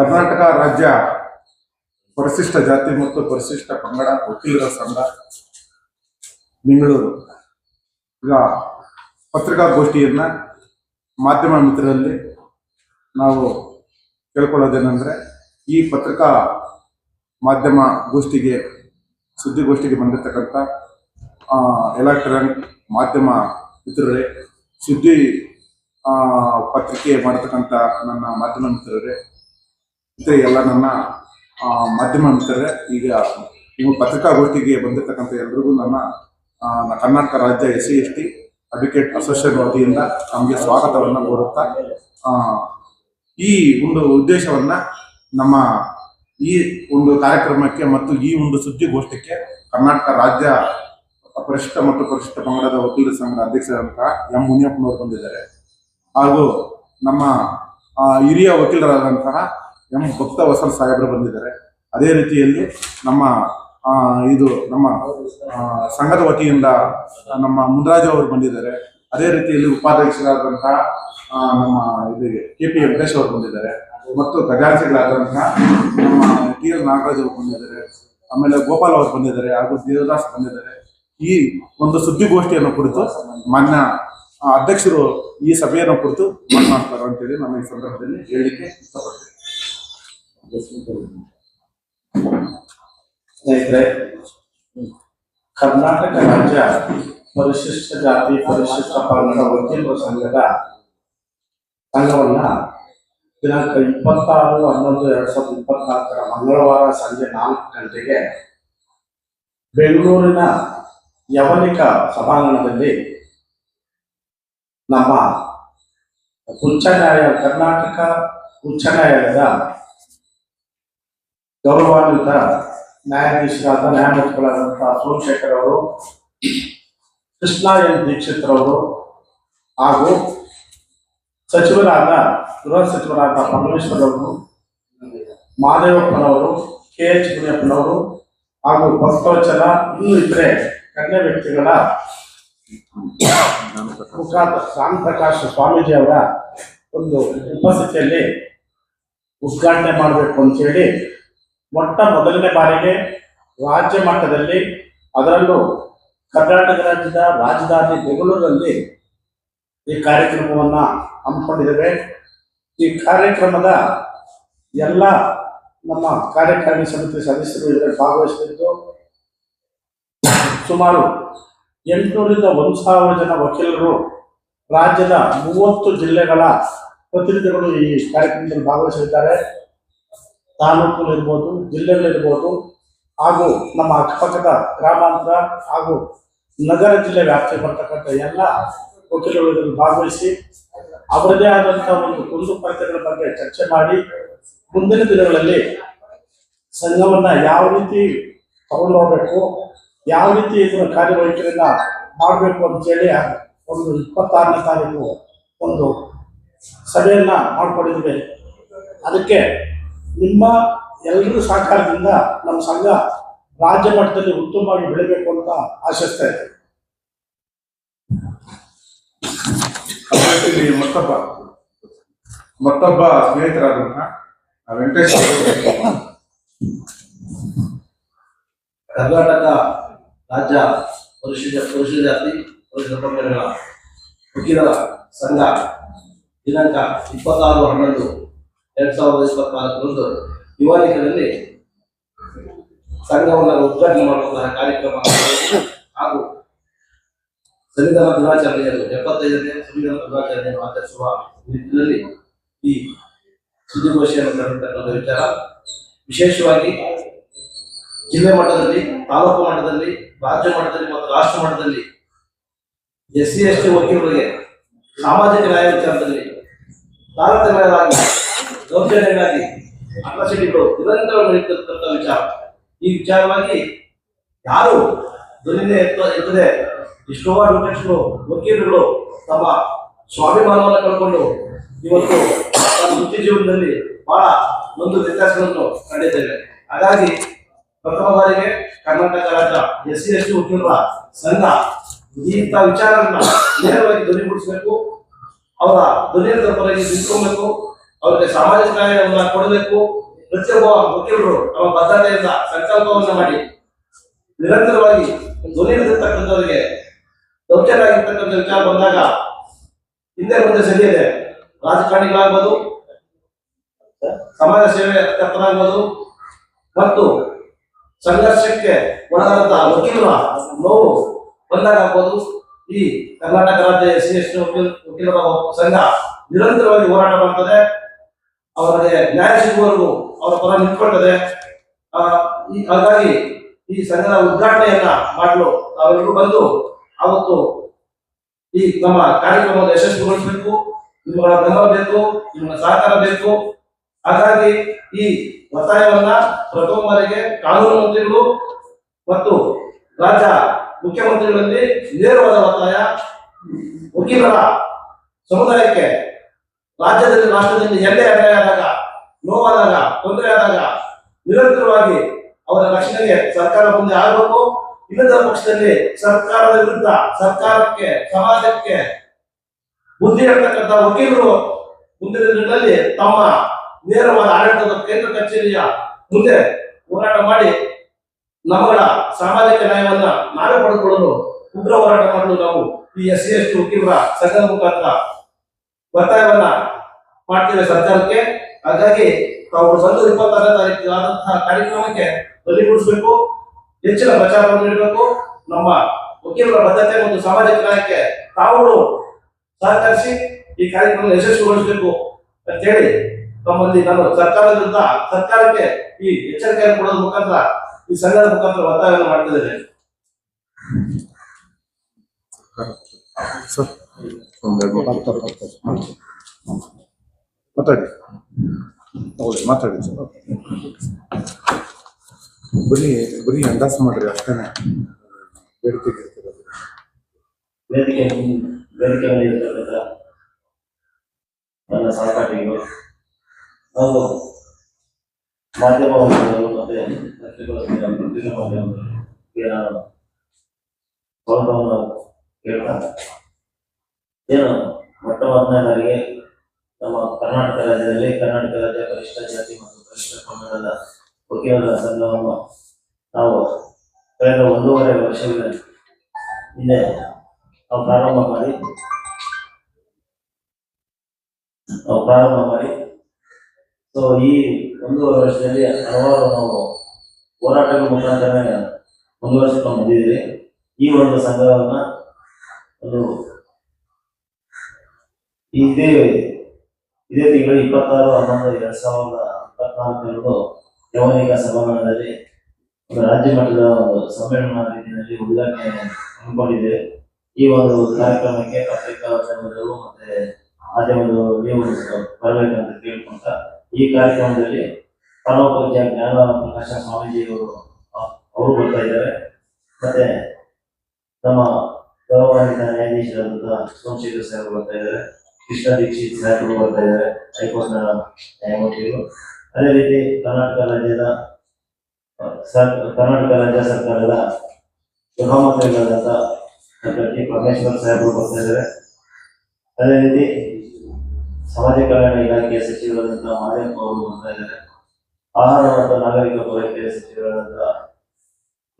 ಕರ್ನಾಟಕ ರಾಜ್ಯ ಪರಿಶಿಷ್ಟ ಜಾತಿ ಮತ್ತು ಪರಿಶಿಷ್ಟ ಪಂಗಡ ವಕೀಲರ ಸಂಘ, ಬೆಂಗಳೂರು. ಈಗ ಪತ್ರಿಕಾಗೋಷ್ಠಿಯನ್ನ ಮಾಧ್ಯಮ ಮಿತ್ರರಲ್ಲಿ ನಾವು ಕೇಳ್ಕೊಳ್ಳೋದೇನೆಂದ್ರೆ, ಈ ಪತ್ರಿಕಾ ಮಾಧ್ಯಮ ಗೋಷ್ಠಿಗೆ, ಸುದ್ದಿಗೋಷ್ಠಿಗೆ ಬಂದಿರತಕ್ಕಂಥ ಎಲೆಕ್ಟ್ರಾನಿಕ್ ಮಾಧ್ಯಮ ಮಿತ್ರರೇ, ಸುದ್ದಿ ಪತ್ರಿಕೆ ಮಾಡತಕ್ಕಂಥ ನನ್ನ ಮಾಧ್ಯಮ ಮಿತ್ರರೇ ಮತ್ತೆ ಎಲ್ಲ ನನ್ನ ಮಾಧ್ಯಮ ಮಿತ್ರರೇ, ಈಗ ನೀವು ಪತ್ರಿಕಾಗೋಷ್ಠಿಗೆ ಬಂದಿರತಕ್ಕಂಥ ಎಲ್ರಿಗೂ ನನ್ನ ಕರ್ನಾಟಕ ರಾಜ್ಯ S C S T advocate association ವತಿಯಿಂದ ನಮಗೆ ಸ್ವಾಗತವನ್ನು ಕೋರುತ್ತಾ ಈ ಒಂದು ಉದ್ದೇಶವನ್ನ ನಮ್ಮ ಈ ಒಂದು ಕಾರ್ಯಕ್ರಮಕ್ಕೆ ಮತ್ತು ಈ ಒಂದು ಸುದ್ದಿಗೋಷ್ಠಿಗೆ ಕರ್ನಾಟಕ ರಾಜ್ಯ ಪರಿಶಿಷ್ಟ ಮತ್ತು ಪರಿಶಿಷ್ಟ ಪಂಗಡದ ವಕೀಲರ ಸಂಘದ ಅಧ್ಯಕ್ಷರಾದಂತಹ ಎಂ ಮುನಿಯಪ್ಪನವರು ಬಂದಿದ್ದಾರೆ. ಹಾಗೂ ನಮ್ಮ ಹಿರಿಯ ವಕೀಲರಾದಂತಹ ಎಂ ಭಕ್ತ ವಸಲ್ ಸಾಹೇಬರು ಬಂದಿದ್ದಾರೆ. ಅದೇ ರೀತಿಯಲ್ಲಿ ನಮ್ಮ ಇದು ನಮ್ಮ ಸಂಘದ ವತಿಯಿಂದ ನಮ್ಮ ಮುನ್ರಾಜು ಅವರು ಬಂದಿದ್ದಾರೆ. ಅದೇ ರೀತಿಯಲ್ಲಿ ಉಪಾಧ್ಯಕ್ಷರಾದಂತಹ ನಮ್ಮ ಇದು ಕೆ ಪಿ ವೆಂಕಟೇಶ್ ಅವರು ಬಂದಿದ್ದಾರೆ. ಮತ್ತು ಖಜಾಂಚಿಗಳಾದಂತಹ ನಮ್ಮ ಟಿ ಎಲ್ ನಾಗರಾಜ್ ಅವರು ಬಂದಿದ್ದಾರೆ. ಆಮೇಲೆ ಗೋಪಾಲ್ ಅವರು ಬಂದಿದ್ದಾರೆ ಹಾಗೂ ದೇವದಾಸ್ ಬಂದಿದ್ದಾರೆ. ಈ ಒಂದು ಸುದ್ದಿಗೋಷ್ಠಿಯನ್ನು ಕುರಿತು ಮಾನ್ಯ ಅಧ್ಯಕ್ಷರು ಈ ಸಭೆಯನ್ನು ಕುರಿತು ಮಾತನಾಡ್ತಾರೆ ಅಂತೇಳಿ ನಮ್ಮ ಈ ಸಂದರ್ಭದಲ್ಲಿ ಹೇಳಲಿಕ್ಕೆ ಇಷ್ಟಪಡ್ತೀನಿ. ಸ್ನೇಹಿತರೆ, ಕರ್ನಾಟಕ ರಾಜ್ಯ ಪರಿಶಿಷ್ಟ ಜಾತಿ, ಪರಿಶಿಷ್ಟ ಪಂಗಡ, ವಕೀಲರ ಸಂಘದ ಸಂಘವನ್ನ ದಿನಾಂಕ ಇಪ್ಪತ್ತಾರು, ಹನ್ನೊಂದು, ಎರಡ್ ಸಾವಿರದ ಇಪ್ಪತ್ನಾಲ್ಕರ ಮಂಗಳವಾರ ಸಂಜೆ ನಾಲ್ಕು ಗಂಟೆಗೆ ಬೆಂಗಳೂರಿನ ಯವನಿಕ ಸಭಾಂಗಣದಲ್ಲಿ ನಮ್ಮ ಉಚ್ಚ ನ್ಯಾಯ, ಕರ್ನಾಟಕ ಉಚ್ಚ ನ್ಯಾಯಾಲಯದ ಗೌರವಾನ್ವಿತ ನ್ಯಾಯಾಧೀಶರಾದ ನ್ಯಾಯಮೂರ್ತಿಗಳಾದಂತಹ ಸೋಮಶೇಖರ್ ಅವರು, ಕೃಷ್ಣ ಎನ್ ದೀಕ್ಷಿತ್ ರವರು ಹಾಗೂ ಸಚಿವರಾದ, ಗೃಹ ಸಚಿವರಾದ ಪರಮೇಶ್ವರ್ ಅವರು ಮಹಾದೇವಪ್ಪನವರು ಕೆ ಎಚ್ ಮುನಿಯಪ್ಪನವರು ಹಾಗೂ ಭಕ್ತವಚನ ಇನ್ನೂ ಇತರೆ ಗಣ್ಯ ವ್ಯಕ್ತಿಗಳ ರಾಮ್ ಪ್ರಕಾಶ್ ಸ್ವಾಮೀಜಿ ಅವರ ಒಂದು ಉಪಸ್ಥಿತಿಯಲ್ಲಿ ಉದ್ಘಾಟನೆ ಮಾಡಬೇಕು ಅಂತ ಹೇಳಿ ಮೊಟ್ಟ ಮೊದಲನೇ ಬಾರಿಗೆ ರಾಜ್ಯ ಮಟ್ಟದಲ್ಲಿ, ಅದರಲ್ಲೂ ಕರ್ನಾಟಕ ರಾಜ್ಯದ ರಾಜಧಾನಿ ಬೆಂಗಳೂರಲ್ಲಿ ಈ ಕಾರ್ಯಕ್ರಮವನ್ನು ಹಮ್ಮಿಕೊಂಡಿದ್ದೇವೆ. ಈ ಕಾರ್ಯಕ್ರಮದ ಎಲ್ಲ ನಮ್ಮ ಕಾರ್ಯಕಾರಿಣಿ ಸಮಿತಿ ಸದಸ್ಯರು ಇದರಲ್ಲಿ ಭಾಗವಹಿಸಿದ್ದು ಸುಮಾರು ಎಂಟುನೂರಿಂದ ಒಂದು ಸಾವಿರ ಜನ ವಕೀಲರು ರಾಜ್ಯದ ಮೂವತ್ತು ಜಿಲ್ಲೆಗಳ ಪ್ರತಿನಿಧಿಗಳು ಈ ಕಾರ್ಯಕ್ರಮದಲ್ಲಿ ಭಾಗವಹಿಸಲಿದ್ದಾರೆ. ತಾಲೂಕುಗಳಿರ್ಬೋದು ಜಿಲ್ಲೆಗಳಿರ್ಬೋದು ಹಾಗೂ ನಮ್ಮ ಅಕ್ಕಪಕ್ಕದ ಗ್ರಾಮಾಂತರ ಹಾಗೂ ನಗರ ಜಿಲ್ಲೆ ವ್ಯಾಪ್ತಿ ಬರ್ತಕ್ಕಂಥ ಎಲ್ಲ ವಕೀಲರು ಭಾಗವಹಿಸಿ ಅವರದೇ ಆದಂತಹ ಒಂದು ಕುಂದು ಕುಂದುಕೊರತೆಗಳ ಬಗ್ಗೆ ಚರ್ಚೆ ಮಾಡಿ ಮುಂದಿನ ದಿನಗಳಲ್ಲಿ ಸಂಘವನ್ನ ಯಾವ ರೀತಿ ತಗೊಂಡು ಹೋಗ್ಬೇಕು ಯಾವ ರೀತಿ ಇದರ ಕಾರ್ಯವೈಖರಿಯನ್ನ ಮಾಡಬೇಕು ಅಂತೇಳಿ ಒಂದು ಇಪ್ಪತ್ತಾರನೇ ತಾರೀಕು ಒಂದು ಸಭೆಯನ್ನ ಮಾಡಿಕೊಂಡಿದ್ವಿ ಅದಕ್ಕೆ ನಿಮ್ಮ ಎಲ್ಲರೂ ಸಹಕಾರದಿಂದ ನಮ್ಮ ಸಂಘ ರಾಜ್ಯ ಮಟ್ಟದಲ್ಲಿ ಉತ್ತಮವಾಗಿ ಬೆಳಿಬೇಕು ಅಂತ ಆಶಿಸ್ತಾ ಇದ್ದೇವೆ ಮತ್ತೊಬ್ಬ. ಮತ್ತೊಬ್ಬ ಸ್ನೇಹಿತರಾದಂತಹ ವೆಂಕಟೇಶ್ ಕರ್ನಾಟಕ ರಾಜ್ಯ ಪರಿಶಿಷ್ಟ ಪರಿಶಿಷ್ಟ ಜಾತಿ ಪರಿಶಿಷ್ಟ ಪಂಗಡಗಳ ವಕೀಲರ ಸಂಘ ದಿನಾಂಕ ಇಪ್ಪತ್ತಾರು ಹನ್ನೊಂದು. ಎರಡ್ ಸಾವಿರದ ಇಪ್ಪತ್ನಾಲ್ಕರಂದು ಯುವನಿಕರಲ್ಲಿ ಸಂಘವನ್ನು ಉದ್ಘಾಟನೆ ಮಾಡುವಂತಹ ಕಾರ್ಯಕ್ರಮ ಹಾಗೂ ಸಂವಿಧಾನ ದಿನಾಚರಣೆಯನ್ನು, ಎಪ್ಪತ್ತೈದನೇ ಸಂವಿಧಾನ ದಿನಾಚರಣೆಯನ್ನು ಆಚರಿಸುವ ನಿಟ್ಟಿನಲ್ಲಿ ಈ ಸುದ್ದಿಗೋಷ್ಠಿಯನ್ನು ಕರೆದಿರ್ತಕ್ಕಂಥ ವಿಚಾರ. ವಿಶೇಷವಾಗಿ ಜಿಲ್ಲೆ ಮಟ್ಟದಲ್ಲಿ, ತಾಲೂಕು ಮಟ್ಟದಲ್ಲಿ, ರಾಜ್ಯ ಮಟ್ಟದಲ್ಲಿ ಮತ್ತು ರಾಷ್ಟ್ರ ಮಟ್ಟದಲ್ಲಿ ಎಸ್ ಸಿ ಎಸ್ ಟಿ ವಕೀಲರಿಗೆ ಸಾಮಾಜಿಕ ನ್ಯಾಯ ವಿಚಾರದಲ್ಲಿ ತಾರತಮ್ಯಗಳಾಗಿ ದೌರ್ಜನ್ಯಗಳಾಗಿ ಅಟ್ರಾಸಿಟಿಗಳು ನಿರಂತರ ನಡೀತಿರ್ತಕ್ಕಂಥ ವಿಚಾರ. ಈ ವಿಚಾರವಾಗಿ ಯಾರು ಧ್ವನಿನೇ ಎತ್ತ ಎತ್ತದೆ ಎಷ್ಟೋ ಅಡ್ವೊಕೇಟ್ಸ್ಗಳು ವಕೀಲರುಗಳು ತಮ್ಮ ಸ್ವಾಭಿಮಾನವನ್ನು ಕಳ್ಕೊಂಡು ಇವತ್ತು ತಮ್ಮ ವೃತ್ತಿ ಜೀವನದಲ್ಲಿ ಬಹಳ ಒಂದು ವ್ಯತ್ಯಾಸಗಳನ್ನು ಕಂಡಿದ್ದೇವೆ. ಹಾಗಾಗಿ ಪ್ರಥಮ ಬಾರಿಗೆ ಕರ್ನಾಟಕ ರಾಜ್ಯ ಎಸ್ ಸಿ, ಎಸ್ ಟಿ ವಕೀಲರ ಸಂಘ ಇಂಥ ವಿಚಾರಗಳನ್ನ ನೇರವಾಗಿ ಧ್ವನಿಗೂಡಿಸಬೇಕು ಅವರ ಧ್ವನಿಯ ಪರವಾಗಿ ನಿಂತ್ಕೊಬೇಕು ಅವರಿಗೆ ಸಾಮಾಜಿಕ ನ್ಯಾಯವನ್ನು ಕೊಡಬೇಕು. ಪ್ರತಿಯೊಬ್ಬ ವಕೀಲರು ನಮ್ಮ ಬದ್ಧತೆಯಿಂದ ಸಂಕಲ್ಪವನ್ನು ಮಾಡಿ ನಿರಂತರವಾಗಿ ಧ್ವನಿ ಎತ್ತಿರ್ತಕ್ಕಂಥವರಿಗೆ ದೌರ್ಜನ್ಯ ವಿಚಾರ ಬಂದಾಗ ಹಿಂದೆ ಮುಂದೆ ಸರಿಯಿದೆ ರಾಜಕಾರಣಿಗಳಾಗ್ಬೋದು, ಸಮಾಜ ಸೇವೆ ಕರ್ತನಾಗ್ಬೋದು ಮತ್ತು ಸಂಘರ್ಷಕ್ಕೆ ಒಳಗಾದಂತಹ ವಕೀಲರ ನೋವು ಬಂದಾಗ ಆಗ್ಬೋದು. ಈ ಕರ್ನಾಟಕ ರಾಜ್ಯ ಎಸ್ ಸಿ ಎಸ್ ವಕೀಲರ ಸಂಘ ನಿರಂತರವಾಗಿ ಹೋರಾಟ ಮಾಡ್ತದೆ. ಅವರಿಗೆ ನ್ಯಾಯ ಸಿಗುವವರೆಗೂ ಅವರ ಪರ ನಿಂತ್ಕೊಂಡಿದೆ ಹಾಗಾಗಿ ಈ ಸಂಘದ ಉದ್ಘಾಟನೆಯನ್ನ ಮಾಡಲು ತಾವೆಲ್ಲರೂ ಬಂದು ಅವತ್ತು ಈ ನಮ್ಮ ಕಾರ್ಯಕ್ರಮವನ್ನು ಯಶಸ್ವಿಗೊಳಿಸಬೇಕು. ನಿಮ್ಮಗಳ ಬೆಂಬಲ ಬೇಕು ನಿಮ್ಮ ಸಹಕಾರ ಬೇಕು. ಹಾಗಾಗಿ ಈ ಒತ್ತಾಯವನ್ನ ಪ್ರಥಮ ಬಾರಿಗೆ ಕಾನೂನು ಮಂತ್ರಿಗಳು ಮತ್ತು ರಾಜ್ಯ ಮುಖ್ಯಮಂತ್ರಿಗಳಲ್ಲಿ ನೇರವಾದ ಒತ್ತಾಯ. ವಕೀಲರ ಸಮುದಾಯಕ್ಕೆ ರಾಜ್ಯದಲ್ಲಿ ರಾಷ್ಟ್ರದಲ್ಲಿ ಎಲ್ಲೇ ಅನ್ಯಾಯ ಆದಾಗ, ನೋವಾದಾಗ, ತೊಂದರೆ ಆದಾಗ ನಿರಂತರವಾಗಿ ಅವರ ರಕ್ಷಣೆಗೆ ಸರ್ಕಾರ ಮುಂದೆ ಆಗಬೇಕು. ಇಲ್ಲದ ಪಕ್ಷದಲ್ಲಿ ಸರ್ಕಾರದ ವಿರುದ್ಧ, ಸರ್ಕಾರಕ್ಕೆ, ಸಮಾಜಕ್ಕೆ ಬುದ್ಧಿ ಹೇಳ್ತಕ್ಕಂಥ ವಕೀಲರು ಮುಂದಿನ ದಿನಗಳಲ್ಲಿ ತಮ್ಮ ನೇರವಾದ ಆಡಳಿತದ ಕೇಂದ್ರ ಕಚೇರಿಯ ಮುಂದೆ ಹೋರಾಟ ಮಾಡಿ ನಮ್ಮಗಳ ಸಾಮಾಜಿಕ ನ್ಯಾಯವನ್ನ ನಾವೇ ಪಡೆದುಕೊಳ್ಳಲು ಉಗ್ರ ಹೋರಾಟ ಮಾಡಲು ನಾವು ಈ ಎಸ್ ಸಿ ಎಸ್ ಟಿ ವಕೀಲರ ಸಂಘದ ಮುಖಾಂತರ ಒತ್ತಾಯವನ್ನ ಮಾಡ್ತಿದೆ ಸರ್ಕಾರಕ್ಕೆ. ಹಾಗಾಗಿ ತಾವು ಸಂಜೆ ಇಪ್ಪತ್ತಾರನೇ ತಾರೀಕು ಆದಂತಹ ಕಾರ್ಯಕ್ರಮಕ್ಕೆ ಬಲಿಗೂಡಿಸಬೇಕು ಹೆಚ್ಚಿನ ಪ್ರಚಾರವನ್ನು ನೀಡಬೇಕು. ನಮ್ಮ ವಕೀಲರ ಬದ್ಧತೆ ಮತ್ತು ಸಾಮಾಜಿಕ ನ್ಯಾಯಕ್ಕೆ ತಾವು ಸಹಕರಿಸಿ ಈ ಕಾರ್ಯಕ್ರಮ ಯಶಸ್ವಿಗೊಳಿಸಬೇಕು ಅಂತೇಳಿ ತಮ್ಮಲ್ಲಿ ನಾನು ಸರ್ಕಾರದಿಂದ ಸರ್ಕಾರಕ್ಕೆ ಈ ಎಚ್ಚರಿಕೆಯನ್ನು ಕೊಡೋದ್ರ ಮುಖಾಂತರ, ಈ ಸಂಘದ ಮುಖಾಂತರ ಒತ್ತಾಯವನ್ನು ಮಾಡ್ತಿದ್ದೇನೆ ಸರ್. ಮಾತಾಡಿ ಹೌದು ಮಾತಾಡಿ ಸರ್. ಬರೀ ಬರೀ ಅಂದಾಜು ಮಾಡ್ರಿ ಅಷ್ಟೇ ಬೇಡಿಕೆ ಗಿಡಿಕೆ ವೇದಿಕೆ ವೇದಿಕೆ ಮೇಲೆ ಇರ್ತಕ್ಕಂಥ ನನ್ನ ಸಹಪಾಠಿಗಳು ನಾವು ಮಾಧ್ಯಮಗಳು ಮತ್ತೆ ಏನು ಮೊಟ್ಟ ಮೊದಲನೇದಾಗಿ ನಮ್ಮ ಕರ್ನಾಟಕ ರಾಜ್ಯದಲ್ಲಿ ಕರ್ನಾಟಕ ರಾಜ್ಯ ಪರಿಷ್ಠ ಜಾತಿ ಮತ್ತು ಪರಿಷ್ಠ ಪಂಗಡದ ವಕೀಲರ ಸಂಘವನ್ನು ನಾವು ಕಳೆದ ಒಂದೂವರೆ ವರ್ಷಗಳಲ್ಲಿ ಹಿಂದೆ ನಾವು ಪ್ರಾರಂಭ ಮಾಡಿ, ನಾವು ಪ್ರಾರಂಭ ಮಾಡಿ. ಸೊ ಈ ಒಂದೂವರೆ ವರ್ಷದಲ್ಲಿ ಹಲವಾರು ನಾವು ಹೋರಾಟಗಳ ಮುಖಾಂತರ ಮುಂದುವರಿಸಿಕೊಂಡು ಬಂದಿದ್ದೀವಿ. ಈ ಒಂದು ಸಂಘವನ್ನ ಒಂದು ಇದೇ ಇದೇ ತಿಂಗಳು ಇಪ್ಪತ್ತಾರು, ಹನ್ನೊಂದು, ಎರಡ್ ಸಾವಿರದ ಇಪ್ಪತ್ನಾಲ್ಕರಂದು ಯವನಿಕ ಸಭಾಂಗಣದಲ್ಲಿ ಒಂದು ರಾಜ್ಯ ಮಟ್ಟದ ಒಂದು ಸಮ್ಮೇಳನ ರೀತಿಯಲ್ಲಿ ಉದ್ಘಾಟನೆ ಹಮ್ಮಿಕೊಂಡಿದೆ. ಈ ಒಂದು ಕಾರ್ಯಕ್ರಮಕ್ಕೆ ಪತ್ರಿಕಾ ಮಾಧ್ಯಮದವರು ಮತ್ತೆ ಮಾಧ್ಯಮದವರು ನೀವು ಬರಬೇಕಂತ ಕೇಳ್ಕೊಂತ ಈ ಕಾರ್ಯಕ್ರಮದಲ್ಲಿ ಪರಮಪೂಜ್ಯ ಜ್ಞಾನ ಪ್ರಕಾಶ ಸ್ವಾಮೀಜಿಯವರು ಅವರು ಬರ್ತಾ ಇದ್ದಾರೆ. ಮತ್ತೆ ನಮ್ಮ ಗೌರವಾನ್ವಿತ ನ್ಯಾಯಾಧೀಶರಾದಂತಹ ಸೋಮಶೇಖರ್ ಸರ್ ಬರ್ತಾ ಇದ್ದಾರೆ, ಕೃಷ್ಣ ದೀಕ್ಷಿತ್ ಸಾಹೇಬರು ಬರ್ತಾ ಇದ್ದಾರೆ, ಹೈಕೋರ್ಟ್ನ ನ್ಯಾಯಮೂರ್ತಿಗಳು. ಅದೇ ರೀತಿ ಕರ್ನಾಟಕ ರಾಜ್ಯದ ಸರ್- ಕರ್ನಾಟಕ ರಾಜ್ಯ ಸರ್ಕಾರದ ಗೃಹಮಂತ್ರಿಗಳಾದಂತಹ ಡಾಕ್ಟರ್ ಟಿ ಪರಮೇಶ್ವರ್ ಸಾಹೇಬರು ಬರ್ತಾ ಇದ್ದಾರೆ. ಅದೇ ರೀತಿ ಸಮಾಜ ಕಲ್ಯಾಣ ಇಲಾಖೆಯ ಸಚಿವರಾದಂತಹ ಮಾದೇವಪ್ಪ ಅವರು ಬರ್ತಾ ಇದ್ದಾರೆ. ಆಹಾರ ಮತ್ತು ನಾಗರಿಕ ಪೂರೈಕೆ ಸಚಿವರಾದಂತಹ